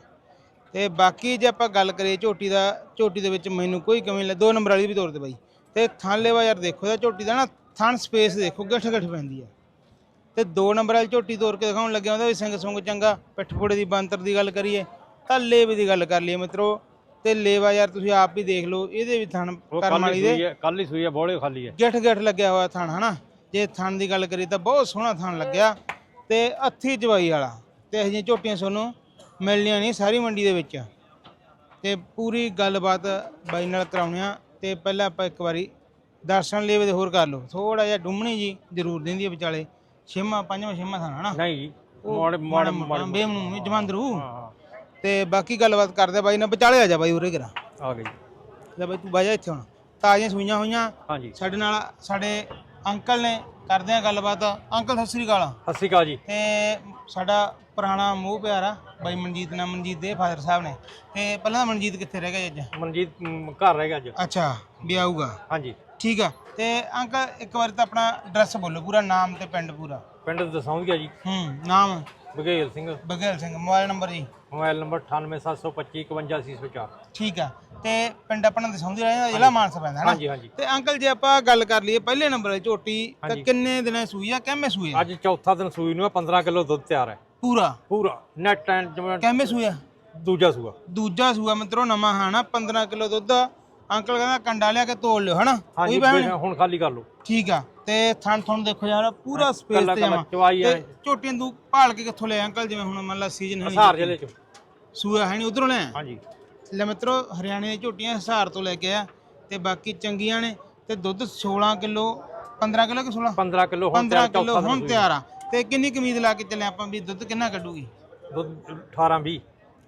ਤੇ ਬਾਕੀ ਜੇ ਆਪਾਂ ਗੱਲ ਕਰੀਏ ਝੋਟੀ ਦਾ, ਝੋਟੀ ਦੇ ਵਿੱਚ ਮੈਨੂੰ ਕੋਈ ਕਮੀ ਨਹੀਂ ਦੋ ਨੰਬਰ ਵਾਲੀ ਵੀ ਤੋਰ ਦੇ ਬਾਈ। ਤੇ ਥਣ ਲੈਵਾ ਯਾਰ ਦੇਖੋ ਦਾ ਝੋਟੀ ਦਾ ਨਾ ਥਣ ਸਪੇਸ ਦੇਖੋ ਗਿੱਠ ਗਿੱਠ ਪੈਂਦੀ ਆ। ਤੇ ਦੋ ਨੰਬਰ ਵਾਲੀ ਝੋਟੀ ਤੋਰ ਕੇ ਦਿਖਾਉਣ ਲੱਗਿਆ ਉਹਦਾ ਵੀ ਸਿੰਘ ਸੁੰਗ ਚੰਗਾ। ਪਿੱਠ ਪੁੜੇ ਦੀ ਬੰਤਰ ਦੀ ਗੱਲ ਕਰੀਏ ਤਾਂ ਲੇਵੇ ਦੀ ਗੱਲ ਕਰ ਲਈਏ ਮਿੱਤਰੋ। ਤੇ ਲੇਵਾ ਯਾਰ ਤੁਸੀਂ ਆਪ ਵੀ ਦੇਖ ਲਓ ਇਹਦੇ ਵੀ ਥਣ ਕਰਮ ਵਾਲੀ ਦੇ। ਕੱਲ ਹੀ ਸੂਈ ਆ ਬੋਲੇ ਖਾਲੀ ਹੈ। ਗਿੱਠ ਗਿੱਠ ਲੱਗਿਆ ਹੋਇਆ ਥਣ ਹਨਾ? ਜੇ ਥਣ ਦੀ ਗੱਲ ਕਰੀ ਤਾਂ ਬਹੁਤ ਸੋਹਣਾ ਥਣ ਲੱਗਿਆ। ਤੇ ਅੱਥੀ ਜਵਾਈ ਵਾਲਾ ਤੇ ਇਹ ਜਿਹੀਆਂ ਝੋਟੀਆਂ ਤੁਹਾਨੂੰ ਮਿਲਣੀਆਂ ਨਹੀਂ ਸਾਰੀ ਮੰਡੀ ਦੇ ਵਿੱਚ। ਤੇ ਪੂਰੀ ਗੱਲਬਾਤ ਬਾਈ ਨਾਲ ਕਰਾਉਣੀ ਆ। ਤੇ ਪਹਿਲਾਂ ਆਪਾਂ ਇੱਕ ਵਾਰੀ ਦਰਸ਼ਨ ਲੇਵੇ ਦੇ ਹੋਰ ਕਰ ਲਓ। ਥੋੜਾ ਜਿਹਾ ਡੁੰਮਣੀ ਜੀ ਜ਼ਰੂਰ ਦਿੰਦੀ ਹੈ ਵਿਚਾਲੇ। ਛੇਮਾ ਪੰਜਵਾਂ ਛੇਮਾ ਥਣ ਹਨਾ ਨਹੀਂ ਜੀ ਮਾੜੇ ਮਾੜੇ ਬੇਮਨੂੰ ਜਮਾਂਦਰੂ ਤੇ ਬਾਕੀ ਗੱਲਬਾਤ ਕਰਦੇ ਬਾਈ ਨਾਲ ਵਿਚਾਲੇ ਆ ਜਾ ਬਾਈ ਉਰੇ ਕਰਾ। ਆ ਗਈ ਲੈ ਬਾਈ ਤੂੰ ਬਾਜਾ ਇੱਥੇ ਹੁਣ। ਤਾਜ਼ੀਆਂ ਸੂਈਆਂ ਹੋਈਆਂ। ਹਾਂਜੀ ਸਾਡੇ ਨਾਲ ਸਾਡੇ ਅੰਕਲ ਨੇ ਕਰਦੇ ਆ ਗੱਲਬਾਤ। ਅੰਕਲ ਸਤਿ ਸ੍ਰੀ ਅਕਾਲ। ਸਤਿ ਸ਼੍ਰੀ ਅਕਾਲ ਜੀ। ਤੇ ਸਾਡਾ ਪੁਰਾਣਾ ਮੂੰਹ ਪਿਆਰਾ ਬਾਈ ਮਨਜੀਤ ਨਾਲ ਮਨਜੀਤ ਦੇ ਫਾਦਰ ਸਾਹਿਬ ਨੇ। ਤੇ ਪਹਿਲਾਂ ਤਾਂ ਮਨਜੀਤ ਕਿੱਥੇ ਰਹਿ ਗਿਆ ਜੀ ਅੱਜ? ਮਨਜੀਤ ਮ, ਘਰ ਰਹਿ ਗਿਆ ਅੱਜ। ਅੱਛਾ ਵੀ ਆਊਗਾ। ਹਾਂਜੀ। ਠੀਕ ਆ। ਤੇ ਅੰਕਲ ਇੱਕ ਵਾਰੀ ਤਾਂ ਆਪਣਾ ਐਡਰੈਸ ਬੋਲੋ ਪੂਰਾ ਨਾਮ ਤੇ ਪਿੰਡ ਪੂਰਾ। ਪਿੰਡ ਦਸੌਂਦੀਆ ਜੀ। ਹੂੰ ਨਾਮ? ਬਘੇਲ ਸਿੰਘ। ਬਗੇਲ ਸਿੰਘ ਮੋਬਾਈਲ ਨੰਬਰ ਜੀ? ਮੋਬਾਈਲ ਨੰਬਰ 98725 51804 ਠੀਕ ਆ। ਤੇ ਪਿੰਡ ਆਪਣਾ ਦਸੌਂਦੀ ਰਹਿੰਦਾ ਜ਼ਿਲ੍ਹਾ ਮਾਨਸਾ ਪੈਂਦਾ ਹੈ ਨਾ ਹਾਂਜੀ ਹਾਂਜੀ। ਤੇ ਅੰਕਲ ਜੇ ਆਪਾਂ ਗੱਲ ਕਰ ਲਈਏ ਪਹਿਲੇ ਨੰਬਰ ਵਾਲੀ ਝੋਟੀ ਤਾਂ ਹਾਂਜੀ। ਕਿੰਨੇ ਦਿਨਾਂ ਸੂਈ ਆ ਕਿੰਨੇ ਸੂਈ ਆ? ਅੱਜ ਚੌਥਾ ਦਿਨ ਸੂਈ ਨੂੰ ਹੈ 15 ਕਿਲੋ ਦੁੱਧ ਤਿਆਰ ਹੈ। ਪੂਰਾ? ਪੂਰਾ। ਨੈਟ ਐਂਡ ਜਿਵੇਂ ਕਿੰਨੇ ਸੂਈ ਆ ਦੂਜਾ ਸੂਆ। ਦੂਜਾ ਸੂਆ ਮਿੱਤਰੋ ਨਵਾਂ ਹਾਣਾ 15 ਕਿਲੋ ਦੁੱਧ। ਅੰਕਲ ਕਹਿੰਦਾ ਕੰਡਾ ਲਿਆ ਕੇ ਤੋੜ ਲਿਓ ਹਨਾ? ਹਾਂਜੀ ਹੁਣ ਖਾਲੀ ਕਰ ਲਓ। ਠੀਕ ਆ। ਤੇ ਥਣ ਥਣ ਦੇਖੋ ਯਾਰ ਪੂਰਾ ਸਪੇਸ ਤੇ ਆ। ਤੇ ਝੋਟੀਆਂ ਤੂੰ ਭਾਲ ਕੇ ਕਿੱਥੋਂ ਲੈ ਅੰਕਲ? ਜਿਵੇਂ ਹੁਣ ਮੰਨ ਲਾ ਸੀਜ਼ਨ ਹੈ ਹਸਾਰ ਜ਼ਿਲ੍ਹੇ ਚ। ਸੂਆ ਹੈ ਨਹੀਂ ਉਧਰੋਂ ਲੈ? ਹਾਂਜੀ। ਲੈ ਮਿੱਤਰੋ ਹਰਿਆਣੇ ਦੀਆਂ ਝੋਟੀਆਂ ਹਸਾਰ ਤੋਂ ਲੈ ਕੇ ਆ। ਤੇ ਬਾਕੀ ਚੰਗੀਆਂ ਨੇ। ਤੇ ਦੁੱਧ 16 ਕਿਲੋ 15 ਕਿਲੋ ਕਿ 16 15 ਕਿਲੋ ਹੁਣ 15 ਤਿਆਰ ਕਿਲੋ ਹੁਣ ਤਿਆਰ ਆ। ਤੇ ਕਿੰਨੀ ਕਮੀਜ਼ ਲਾ ਕੇ ਚੱਲੇ ਆਪਾਂ ਵੀ ਦੁੱਧ ਕਿੰਨਾ ਕੱਢੂਗੀ? ਦੁੱਧ 18 20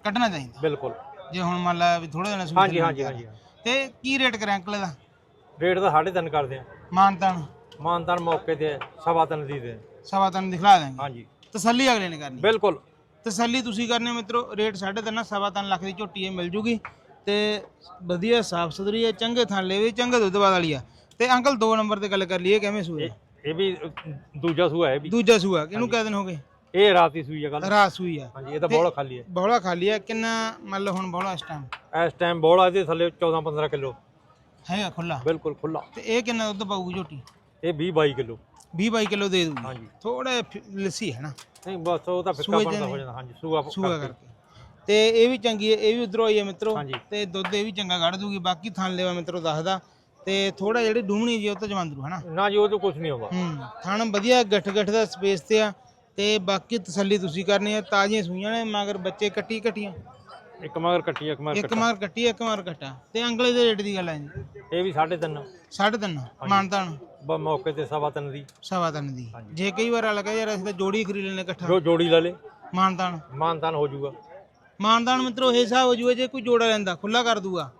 ਕੱਢਣਾ ਚਾਹੀਦਾ। ਬਿਲਕੁਲ। ਜੇ ਹੁਣ ਮੰਨ ਲਾ ਵੀ ਥੋੜੇ ਸੂਈ ਹਾਂਜੀ ਹਾਂਜੀ ਹਾਂਜੀ। ਤੇ ਕੀ ਰੇਟ ਕਰਾਂ ਅੰਕਲ ਦਾ ਰੇਟ ਸਾਢੇ ਤਿੰਨ ਕਰਦੇ ਆ। ਮਾਨਤਾਨ। ਮਾਨਤਾਨ ਮੌਕੇ ਤੇ ਸਵਾ ਤਿੰਨ ਦੀ ਦੇ। ਸਵਾ ਤਿੰਨ ਦਿਖਲਾ ਦਾਂਗੇ ਹਾਂਜੀ। ਤਸੱਲੀ ਅਗਲੇ ਨੇ ਕਰਨੀ। ਬਿਲਕੁਲ। ਤਸੱਲੀ ਤੁਸੀਂ ਕਰਨੀ ਮਿੱਤਰੋ ਰੇਟ 3.5 ਸਵਾ ਤਿੰਨ ਲੱਖ ਦੀ ਝੋਟੀ ਇਹ ਮਿਲ ਜੂਗੀ। ਤੇ ਵਧੀਆ ਸਾਫ਼ ਸੁਥਰੀ ਹੈ ਚੰਗੇ ਥਾਲੇ ਵੀ ਚੰਗੇ ਦੁੱਧ ਵਾਲੀ ਆ। ਤੇ ਅੰਕਲ 2 ਨੰਬਰ ਤੇ ਗੱਲ ਕਰ ਲਈਏ ਕਿਵੇਂ ਸੂਏ ਇਹ ਵੀ ਦੂਜਾ ਸੂਆ ਹੈ ਵੀ। ਦੂਜਾ ਸੂਆ ਕਿਹਨੂੰ ਕਹਿ ਦਿਨ ਹੋ ਗਏ? ਇਹ ਰਾਤ ਹੀ ਸੂਈ ਹੈ ਗੱਲ ਰਾਤ ਸੂਈ ਆ। ਹਾਂਜੀ ਇਹ ਤਾਂ ਬੋਲਾ ਖਾਲੀ ਹੈ। ਬੌਲਾ ਖਾਲੀ ਆ ਕਿੰਨਾ ਮੰਨ ਲਓ ਹੁਣ ਬੌਲਾ ਇਸ ਟਾਈਮ ਇਸ ਟਾਈਮ ਬੋਲਾ ਇਹਦੇ ਥੱਲੇ 14 15 ਕਿਲੋ। ਹੈਗਾ ਖੁੱਲਾ ਬਿਲਕੁਲ ਖੁੱਲਾ ਤੇ ਇਹ ਕਿੰਨਾ ਦੁੱਧ ਪਾਊਗੀ ਝੋਟੀ? ਇਹ 20 22 ਕਿਲੋ। 20 22 ਕਿਲੋ ਦੇ ਦੂਗੀ ਹਾਂਜੀ। ਥੋੜਾ ਲੱਸੀ ਹੈ ਨਾ? ਨਹੀਂ ਬਸ ਉਹ ਤਾਂ ਫਿੱਕਾ ਸੂਏ ਬਣਦਾ ਹੋ ਜਾਂਦਾ। ਹਾਂਜੀ ਸੂਆ ਸੂਆ ਕਰਕੇ। ਕਰਕੇ। ਤੇ ਇਹ ਵੀ ਚੰਗੀ ਹੈ ਇਹ ਵੀ ਉਧਰੋਂ ਆਈ ਹੈ ਮਿੱਤਰੋ। ਹਾਂਜੀ। ਤੇ ਦੁੱਧ ਇਹ ਵੀ ਚੰਗਾ ਕੱਢ ਦੂਗੀ ਬਾਕੀ ਥਣ ਲੈਵਾ ਮਿੱਤਰੋ ਦੱਸਦਾ। ਤੇ ਥੋੜਾ ਜਿਹੜੀ ਡੂਮਣੀ ਜੀ ਉਹ ਤੋਂ ਜਵੰਦਰੂ ਹਨਾ? ਨਾ ਜੀ ਉਹ ਤੋਂ ਕੁਝ ਨਹੀਂ ਹੁੰਦਾ ਹੂੰ ਥਣ ਵਧੀਆ ਗੱਠ ਗੱਠ ਦਾ ਸਪੇਸ ਤੇ ਆ ਤੇ ਬਾਕੀ ਤਸੱਲੀ ਤੁਸੀਂ ਕਰਨੀ ਹੈ ਤਾਜ਼ੀਆਂ ਸੂਈਆਂ ਨੇ ਮਗਰ ਬੱਚੇ ਕੱਟੀ ਕੱਟੀਆਂ ਇੱਕ ਮਗਰ ਕੱਟੀ ਇੱਕ ਮਗਰ ਇੱਕ ਮਗਰ ਕੱਟੀ ਇੱਕ ਮਗਰ ਕੱਟਾ। ਤੇ ਅੰਗਲੇ ਦੇ ਰੇਟ ਦੀ ਗੱਲ ਹੈ ਜੀ। ਇਹ ਵੀ 3.5 ਸਾਢੇ ਤਿੰਨ ਮਾਨਤਾਨ ਬ ਮੌਕੇ ਤੇ ਸਵਾ ਤਿੰਨ ਦੀ। ਸਵਾ ਤਿੰਨ ਦੀ। ਜੇ ਕਈ ਵਾਰ ਲੱਗਾ ਯਾਰ ਅਸੀਂ ਤਾਂ ਜੋੜੀ ਖਰੀਦ ਲੈਣੇ ਇਕੱਠਾ। ਜੋ ਜੋੜੀ ਲੈ ਲੇ। ਮਾਨਤਾਨ। ਮਾਨਤਾਨ ਹੋ ਜਾਊਗਾ ਮਾਨਦਾਨ ਮਿੱਤਰੋ ਇਹ ਹਿਸਾਬ ਹੋ ਜੂਗਾ ਜੇ ਕੋਈ ਜੋੜਾ ਲੈਂਦਾ ਖੁੱਲਾ ਕਰ ਦੂਗਾ।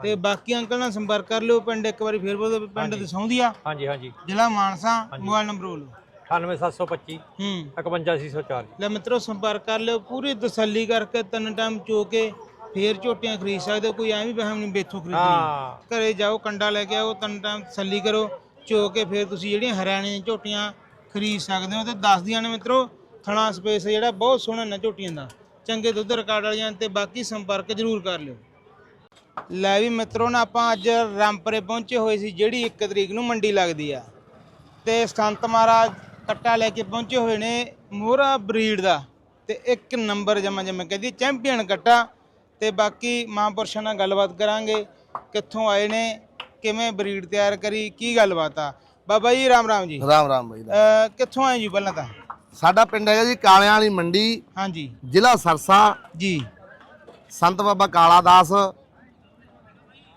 ਤੇ ਬਾਕੀ ਅੰਕਲ ਨਾਲ ਸੰਪਰਕ ਕਰ ਲਿਓ ਪਿੰਡ ਇੱਕ ਵਾਰੀ ਫੇਰ ਬੋਲੋ ਪਿੰਡ ਦਸੌਂਦੀ ਆ। ਹਾਂਜੀ ਹਾਂਜੀ। ਜ਼ਿਲ੍ਹਾ ਮਾਨਸਾ ਮੋਬਾਈਲ ਨੰਬਰ ਬੋਲੋ। 98725 ਹੂੰ। 51604 ਲੈ ਮਿੱਤਰੋ ਸੰਪਰਕ ਕਰ ਲਿਓ ਪੂਰੀ ਤਸੱਲੀ ਕਰਕੇ ਤਿੰਨ ਟਾਈਮ ਚੋ ਕੇ ਫੇਰ ਝੋਟੀਆਂ ਖਰੀਦ ਸਕਦੇ ਹੋ। ਕੋਈ ਐਵੇਂ ਵਹਿਮ ਨਹੀਂ ਬੇਥੋਂ ਖਰੀਦਣੀ। ਘਰੇ ਜਾਓ ਕੰਡਾ ਲੈ ਕੇ ਆਓ ਤਿੰਨ ਟਾਈਮ ਤਸੱਲੀ ਕਰੋ ਚੋ ਕੇ ਫੇਰ ਤੁਸੀਂ ਜਿਹੜੀਆਂ ਹਰਿਆਣੇ ਦੀਆਂ ਝੋਟੀਆਂ ਖਰੀਦ ਸਕਦੇ ਹੋ ਤੇ ਦੱਸਦੀਆਂ ਨੇ ਮਿੱਤਰੋ ਥਣਾ ਸਪੇਸ ਜਿਹੜਾ ਬਹੁਤ ਸੋਹਣਾ ਨਾ ਝੋਟੀਆਂ ਦਾ। ਚੰਗੇ ਦੁੱਧ ਰਿਕਾਰਡ ਵਾਲੀਆਂ ਤੇ ਬਾਕੀ ਸੰਪਰਕ ਜ਼ਰੂਰ ਕਰ ਲਿਓ। ਲੈ ਵੀ ਮਿੱਤਰੋ ਨਾ ਆਪਾਂ ਅੱਜ ਰਾਮਪੁਰੇ ਪਹੁੰਚੇ ਹੋਏ ਸੀ ਜਿਹੜੀ 1 ਤਰੀਕ ਨੂੰ ਮੰਡੀ ਲੱਗਦੀ ਆ। ਤੇ ਸੰਤ ਮਹਾਰਾਜ ਕੱਟਾ ਲੈ ਕੇ ਪਹੁੰਚੇ ਹੋਏ ਨੇ ਮੋਹਰਾ ਬਰੀਡ ਦਾ। ਤੇ ਇੱਕ ਨੰਬਰ ਜਮਾ ਜਮਾ ਕਹਿੰਦੀ ਚੈਂਪੀਅਨ ਕੱਟਾ ਤੇ ਬਾਕੀ ਮਹਾਂਪੁਰਸ਼ਾਂ ਨਾਲ ਗੱਲਬਾਤ ਕਰਾਂਗੇ ਕਿੱਥੋਂ ਆਏ ਨੇ ਕਿਵੇਂ ਬਰੀਡ ਤਿਆਰ ਕਰੀ ਕੀ ਗੱਲਬਾਤ ਆ। ਬਾਬਾ ਜੀ ਰਾਮ ਰਾਮ ਜੀ। ਰਾਮ ਰਾਮ ਬਾਈ ਦਾ ਅਹ ਕਿੱਥੋਂ ਆਏ ਜੀ ਪਹਿਲਾਂ ਤਾਂ? ਸਾਡਾ ਪਿੰਡ ਹੈਗਾ ਜੀ ਕਾਲਿਆਂ ਵਾਲੀ ਮੰਡੀ। ਹਾਂਜੀ। ਜ਼ਿਲ੍ਹਾ ਸਰਸਾ। ਜੀ। ਸੰਤ ਬਾਬਾ ਕਾਲਾ ਦਾਸ।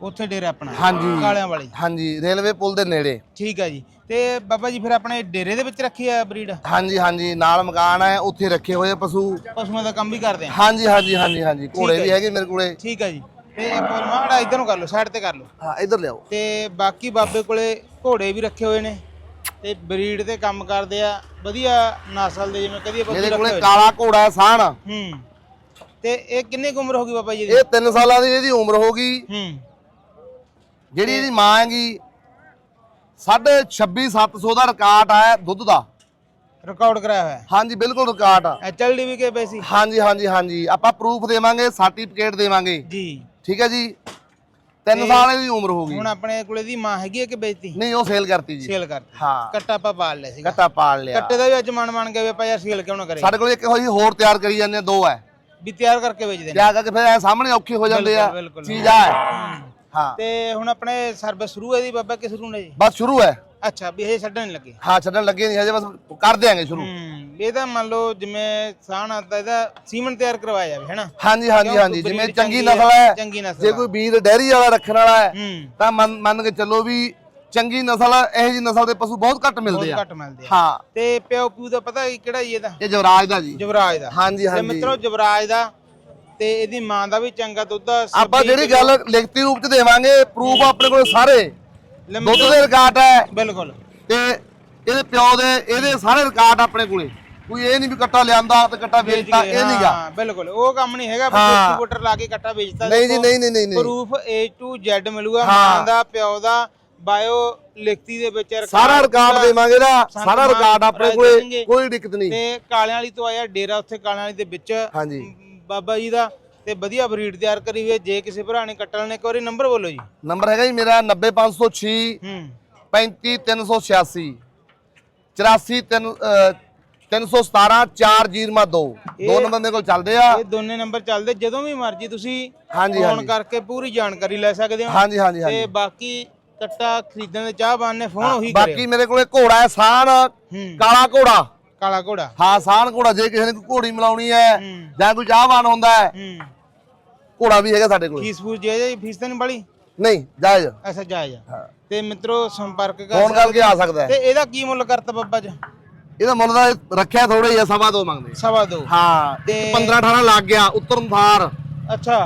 ਉੱਥੇ ਡੇਰਾ ਆਪਣਾ ਹਾਂਜੀ। ਕਾਲਿਆਂ ਵਾਲੀ। ਹਾਂਜੀ ਰੇਲਵੇ ਪੁਲ ਦੇ ਨੇੜੇ। ਠੀਕ ਆ ਜੀ। ਤੇ ਬਾਬਾ ਜੀ ਫਿਰ ਆਪਣੇ ਡੇਰੇ ਦੇ ਵਿੱਚ ਰੱਖੀ ਆ ਬਰੀਡ? ਹਾਂਜੀ ਹਾਂਜੀ ਨਾਲ ਮਕਾਨ ਹੈ ਉੱਥੇ ਰੱਖੇ ਹੋਏ ਆ ਪਸ਼ੂ। ਪਸ਼ੂਆਂ ਦਾ ਕੰਮ ਵੀ ਕਰਦੇ ਆ। ਹਾਂਜੀ ਹਾਂਜੀ ਹਾਂਜੀ ਹਾਂਜੀ ਘੋੜੇ ਹੈ ਵੀ। ਹੈਗੇ ਮੇਰੇ ਕੋਲੇ। ਠੀਕ ਆ ਜੀ। ਤੇ ਇੱਕ ਵਾਰ ਮਾੜਾ ਇਧਰ ਨੂੰ ਕਰ ਲਓ ਸਾਈਡ ਤੇ ਕਰ ਲਓ। ਹਾਂ ਇੱਧਰ ਲਿਆਓ। ਤੇ ਬਾਕੀ ਬਾਬੇ ਕੋਲੇ ਘੋੜੇ ਵੀ ਰੱਖੇ ਹੋਏ ਨੇ। ਤੇ ਬਰੀਡ ਤੇ ਕੰਮ ਕਰਦੇ ਆ। ਵਧੀਆ ਨਸਲ ਦੇ ਜਿਵੇਂ ਕਦੀ ਬੱਕਰੀ ਮੇਰੇ ਕੋਲੇ ਕਾਲਾ ਘੋੜਾ ਹੈ ਸਾਣ ਹੂੰ। ਤੇ ਇਹ ਕਿੰਨੀ ਕੁ ਉਮਰ ਹੋ ਗਈ ਬਾਬਾ ਜੀ ਦੀ ਇਹ 3 ਸਾਲਾਂ ਦੀ ਇਹਦੀ ਉਮਰ ਹੋ ਗਈ। ਹੂੰ। ਜਿਹੜੀ ਇਹਦੀ ਮਾਂ ਹੈਗੀ ਸਾਢੇ 26 700 ਦਾ ਰਿਕਾਰਡ ਹੈ ਦੁੱਧ ਦਾ। ਰਿਕਾਰਡ ਕਰਾਇਆ ਹੋਇਆ ਹਾਂਜੀ ਬਿਲਕੁਲ ਰਿਕਾਰਡ ਆ। ਐਚਐਲਡੀ ਵੀ ਕੇ ਬੈਸੀ ਹਾਂਜੀ ਹਾਂਜੀ ਹਾਂਜੀ। ਆਪਾਂ ਪ੍ਰੂਫ ਦੇਵਾਂਗੇ ਸਰਟੀਫਿਕੇਟ ਦੇਵਾਂਗੇ। ਜੀ। ਠੀਕ ਹੈ ਜੀ? 3 ਸਾਲ ਦੀ ਉਮਰ ਹੋ ਗਈ। ਹੁਣ ਆਪਣੇ ਕੋਲੇ ਦੀ ਮਾਂ ਹੈਗੀ ਹੈ ਕਿ ਵੇਚਤੀ ਨਹੀਂ ਉਹ ਸੇਲ ਕਰਤੀ ਜੀ। ਸੇਲ ਕਰਤੀ। ਹਾਂ। ਕੱਟਾ ਆਪਾਂ ਪਾਲ ਲਿਆ ਸੀਗਾ। ਕੱਟਾ ਪਾਲ ਲਿਆ। ਕੱਟੇ ਦਾ ਵੀ ਅੱਜ ਮਨ ਬਣ ਗਿਆ ਵੀ ਆਪਾਂ ਯਾਰ ਸੇਲ ਕਿਉਂ ਨਾ ਕਰੇ ਸਾਡੇ ਕੋਲ ਇੱਕ ਹੋਈ ਹੋਰ ਤਿਆਰ ਕਰੀ ਜਾਂਦੇ ਆ, ਦੋ ਹੈ। ਵੀ ਤਿਆਰ ਕਰਕੇ ਵੇਚਦੇ ਨੇ ਤਿਆਰ ਕਰਕੇ ਫਿਰ ਐ ਸਾਹਮਣੇ ਔਖੇ ਹੋ ਜਾਂਦੇ ਆ। ਚੀਜ਼ ਆ। ਹੈ। ਤੇ ਹੁਣ ਆਪਣੇ ਸਰਵਿਸ ਸ਼ੁਰੂ ਹੈ ਦੀ ਬਾਬਾ ਕਿ ਸ਼ੁਰੂ ਨੇ ਜੀ? ਬਸ ਸ਼ੁਰੂ ਹੈ। ਅੱਛਾ ਵੀ ਇਹ ਛੱਡਣ ਨਹੀਂ ਲੱਗੇ? ਹਾਂ ਛੱਡਣ ਲੱਗੇ ਨਹੀਂ ਹਜੇ ਬਸ ਕਰ ਦਿਆਂਗੇ ਸ਼ੁਰੂ। ਹੂੰ ਇਹ ਤਾਂ ਮੰਨ ਲਓ ਜਿਵੇਂ ਸਾਹਣ ਆਤਾ ਇਹਦਾ ਸੀਮਨ ਤਿਆਰ ਕਰਵਾਇਆ ਜਾਵੇ ਹੈਨਾ? ਹਾਂਜੀ ਹਾਂਜੀ? ਹਾਂਜੀ ਜਿਵੇਂ ਚੰਗੀ ਨਸਲ ਹੈ ਚੰਗੀ ਨਸਲ ਜੇ। ਕੋਈ ਵੀਰ ਡੈਰੀ ਵਾਲਾ ਰੱਖਣ ਵਾਲਾ ਹੈ ਤਾਂ ਮੰਨ ਕੇ ਚੱਲੋ ਵੀ ਚੰਗੀ ਨਸਲ ਇਹੋ ਜੀ ਨਸਲ ਦੇ ਪਸ਼ੂ ਬਹੁਤ ਘੱਟ ਮਿਲਦੇ ਬਹੁਤ ਆ ਘੱਟ ਮਿਲਦੇ ਆ। ਹਾਂ। ਤੇ ਪਿਓ ਪਿਓ ਦਾ ਪਤਾ ਕਿਹੜਾ ਜੀ ਇਹਦਾ? ਇਹ ਜਵਰਾਜ ਦਾ ਜੀ। ਜਵਰਾਜ ਦਾ। ਹਾਂਜੀ, ਤੇ ਹਾਂਜੀ। ਮਿੱਤਰੋ ਜਵਰਾਜ ਦਾ ਤੇ ਇਹਦੀ ਮਾਂ ਦਾ ਵੀ ਚੰਗਾ ਦੁੱਧ ਆ ਆਪਾਂ 26 ਜਿਹੜੀ ਕਿਲੋ। ਗੱਲ ਲਿਖਤੀ ਰੂਪ ਚ ਦੇਵਾਂਗੇ ਪ੍ਰੂਫ ਆਪਣੇ ਕੋਲ ਸਾਰੇ ਦੁੱਧ ਦੇ ਰਿਕਾਰਡ ਹੈ ਬਿਲਕੁਲ ਤੇ ਇਹਦੇ ਪਿਓ ਦੇ ਇਹਦੇ ਸਾਰੇ ਰਿਕਾਰਡ ਆਪਣੇ ਕੋਲੇ ਕੋਈ ਇਹ ਨਹੀਂ ਵੀ ਕੱਟਾ ਲਿਆਂਦਾ ਤੇ ਕੱਟਾ ਵੇਚਤਾ ਇਹ ਨਹੀਂਗਾ ਹਾਂ ਬਿਲਕੁਲ ਉਹ ਕੰਮ ਨਹੀਂ ਹੈਗਾ ਹਾਂ। ਕੰਪਿਊਟਰ ਲਾ ਕੇ ਕੱਟਾ ਵੇਚਤਾ ਨਹੀਂ ਜੀ, ਨਹੀਂ, ਨਹੀਂ, ਨਹੀਂ, ਨਹੀਂ। ਪ੍ਰੂਫ A to Z ਮਿਲੂਗਾ ਹਾਂ। ਮਾਂ ਦਾ ਪਿਓ ਦਾ ਬਾਇਓ ਲਿਖਤੀ ਦੇ ਵਿੱਚ record ਸਾਰਾ ਰਿਕਾਰਡ ਦੇਵਾਂਗੇ ਦਾ ਸੰਤ ਸਾਰਾ ਰਿਕਾਰਡ ਆਪਣੇ ਕੋਲੇ ਦੇਣਗੇ। ਕੋਈ ਦਿੱਕਤ ਨਹੀਂ ਤੇ ਕਾਲਿਆਂ ਵਾਲੀ ਤੋਂ ਆਇਆ ਡੇਰਾ ਉੱਥੇ ਕਾਲਿਆਂ ਵਾਲੀ ਦੇ ਵਿੱਚ ਹਾਂਜੀ। ਬਾਬਾ ਜੀ ਦਾ ਤੇ ਵਧੀਆ ਬਰੀਡ ਤਿਆਰ ਕਰੀ ਹੋਈ ਹੈ। ਜੇ ਕਿਸੇ ਭਰਾ ਨੇ ਕੱਟਣ ਨੇ ਇੱਕ ਵਾਰੀ ਨੰਬਰ ਬੋਲੋ ਜੀ। ਨੰਬਰ ਹੈਗਾ ਜੀ ਮੇਰਾ 90506 ਹੂੰ। 35386 84 317 402 ਦੋ। ਨੰਬਰ ਮੇਰੇ ਕੋਲ ਚੱਲਦੇ ਆ। ਇਹ ਦੋਨੇ ਨੰਬਰ ਚੱਲਦੇ ਜਦੋਂ ਵੀ ਮਰਜ਼ੀ ਤੁਸੀਂ ਹਾਂਜੀ, ਫੋਨ। ਕਰਕੇ ਪੂਰੀ ਜਾਣਕਾਰੀ ਲੈ ਸਕਦੇ ਹੋ। ਹਾਂਜੀ ਹਾਂਜੀ ਤੇ ਬਾਕੀ ਕੱਟਾ ਖਰੀਦਣ ਦੇ ਚਾਹਵਾਨ ਨੇ ਫੋਨ ਉਹੀ ਬਾਕੀ ਕਰਿਓ ਮੇਰੇ ਕੋਲੇ ਘੋੜਾ ਹੈ ਸਾਨ ਕਾਲਾ ਘੋੜਾ। ਕਾਲਾ ਘੋੜਾ? ਹਾਂ ਸਾਨ ਘੋੜਾ ਜੇ ਕਿਸੇ ਨੇ ਕੋਈ ਘੋੜੀ ਮਿਲਾਉਣੀ ਹੈ ਹੂੰ। ਜਾਂ ਕੋਈ ਚਾਹਵਾਨ ਹੁੰਦਾ ਹੈ ਹੂੰ। ਘੋੜਾ ਵੀ ਹੈਗਾ ਸਾਡੇ ਕੋਲ। ਫੀਸ ਫੂਸ ਜੇ ਜੇ ਫੀਸ ਤਾਂ ਨਹੀਂ ਬੜੀ ਨਹੀਂ ਜਾਇਜ਼। ਅੱਛਾ ਜਾਇਜ਼ ਆ। ਤੇ ਮਿੱਤਰੋ ਸੰਪਰਕ ਕਰ ਫੋਨ ਕਰਕੇ ਆ ਸਕਦਾ ਤੇ ਹੈ ਇਹਦਾ ਕੀ ਮੁੱਲ ਕਰਤਾ ਬੱਬਾ ਜੀ? ਇਹਦਾ ਮੁੱਲ ਦਾ ਰੱਖਿਆ ਥੋੜਾ ਹੀ ਆ ਸਵਾ ਦੋ ਮੰਗਦੇ ਸਵਾ ਦੋ। ਹਾਂ ਤੇ- 15 18 ਲੱਗ ਗਿਆ ਉੱਤਰਨ ਥਾਰ। ਅੱਛਾ।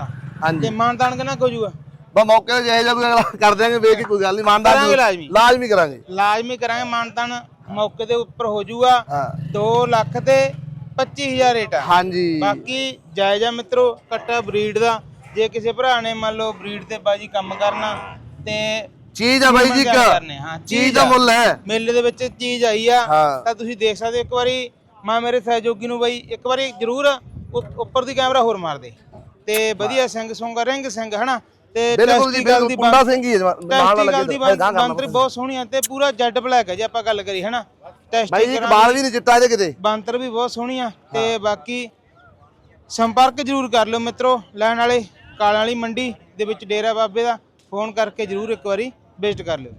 ਹਾਂਜੀ। ਤੇ ਮਾਨਤਾਨ ਕਿੰਨਾ ਹੋ ਜੂਗਾ ਬਾ ਮੌਕੇ ਤੇ ਕੋਈ ਅਗਲਾ ਕਰ ਦਿਆਂਗੇ ਵੇਖ ਕੇ ਕੋਈ ਗੱਲ ਨਹੀਂ ਮੰਨਦਾ ਕਰਾਂਗੇ ਲਾਜ਼ਮੀ। ਲਾਜ਼ਮੀ ਕਰਾਂਗੇ। ਲਾਜ਼ਮੀ ਕਰਾਂਗੇ ਮਾਨਤਾਨ ਮੌਕੇ ਦੇ ਉੱਪਰ ਹੋ ਜੂਗਾ ਹਾਂ। 2 ਲੱਖ ਤੇ 25000 ਰੇਟ ਆ। ਹਾਂਜੀ। ਬਾਕੀ ਜਾਇਜ਼ ਮਿੱਤਰੋ ਕੱਟਾ ਬਰੀਡ ਦਾ। ਜੇ ਕਿਸੇ ਭਰਾ ਨੇ ਮੰਨ ਲਓ ਬਰੀਡ ਤੇ ਬਾਜੀ ਕੰਮ ਕਰਨਾ ਤੇ ਚੀਜ਼ ਆ ਬਾਈ ਜੀ ਤਿਆਰ ਕਰਨੇ, ਹਾਂ, ਇੱਕ ਚੀਜ਼ ਦਾ ਮੁੱਲ ਹੈ। ਮੇਲੇ ਦੇ ਵਿੱਚ ਚੀਜ਼ ਆਈ ਆ। ਹਾਂ। ਤਾਂ ਤੁਸੀਂ ਦੇਖ ਸਕਦੇ ਹੋ ਇੱਕ ਵਾਰੀ ਮੈਂ ਮੇਰੇ ਸਹਿਯੋਗੀ ਨੂੰ ਬਈ ਇੱਕ ਵਾਰੀ ਜ਼ਰੂਰ ਉ- ਉੱਪਰ ਦੀ ਕੈਮਰਾ ਹੋਰ ਮਾਰ ਦੇ। ਤੇ ਵਧੀਆ ਸਿੰਘ ਸੁੰਗਾ ਰਿੰਗ ਸਿੰਘ ਹਨਾ? ਤੇ ਬਿਲਕੁਲ ਜੀ ਬਿਲਕੁਲ ਦੀ ਕੁੰਡਾ ਸਿੰਘ ਹੀ ਹੈ ਨਾਲ ਟੈਸਟੀਕਲ ਲੱਗੇ ਬੰਤਰੀ। ਬਹੁਤ ਸੋਹਣੀ ਆ ਤੇ ਪੂਰਾ ਜੈਡ ਬਲੈਕ ਹੈ ਜੇ ਆਪਾਂ ਗੱਲ ਕਰੀ ਹਨਾ? ਬਾਈ ਜੀ ਕਬਾਲ ਵੀ ਨਹੀਂ ਚਿੱਟਾ ਇਹਦੇ ਕਿਤੇ। ਬਾਂਤਰ ਵੀ ਬਹੁਤ ਸੋਹਣੀ ਆ ਤੇ ਬਾਕੀ ਸੰਪਰਕ ਜਰੂਰ ਕਰ ਲਿਓ ਮਿੱਤਰੋ ਲੈਣ ਵਾਲੇ ਕਾਲਾਂ ਵਾਲੀ ਮੰਡੀ ਦੇ ਵਿੱਚ ਡੇਰਾ ਬਾਬੇ ਦਾ। ਫੋਨ ਕਰਕੇ ਜਰੂਰ ਇੱਕ ਵਾਰੀ ਵਿਜ਼ਿਟ ਕਰ ਲਿਓ।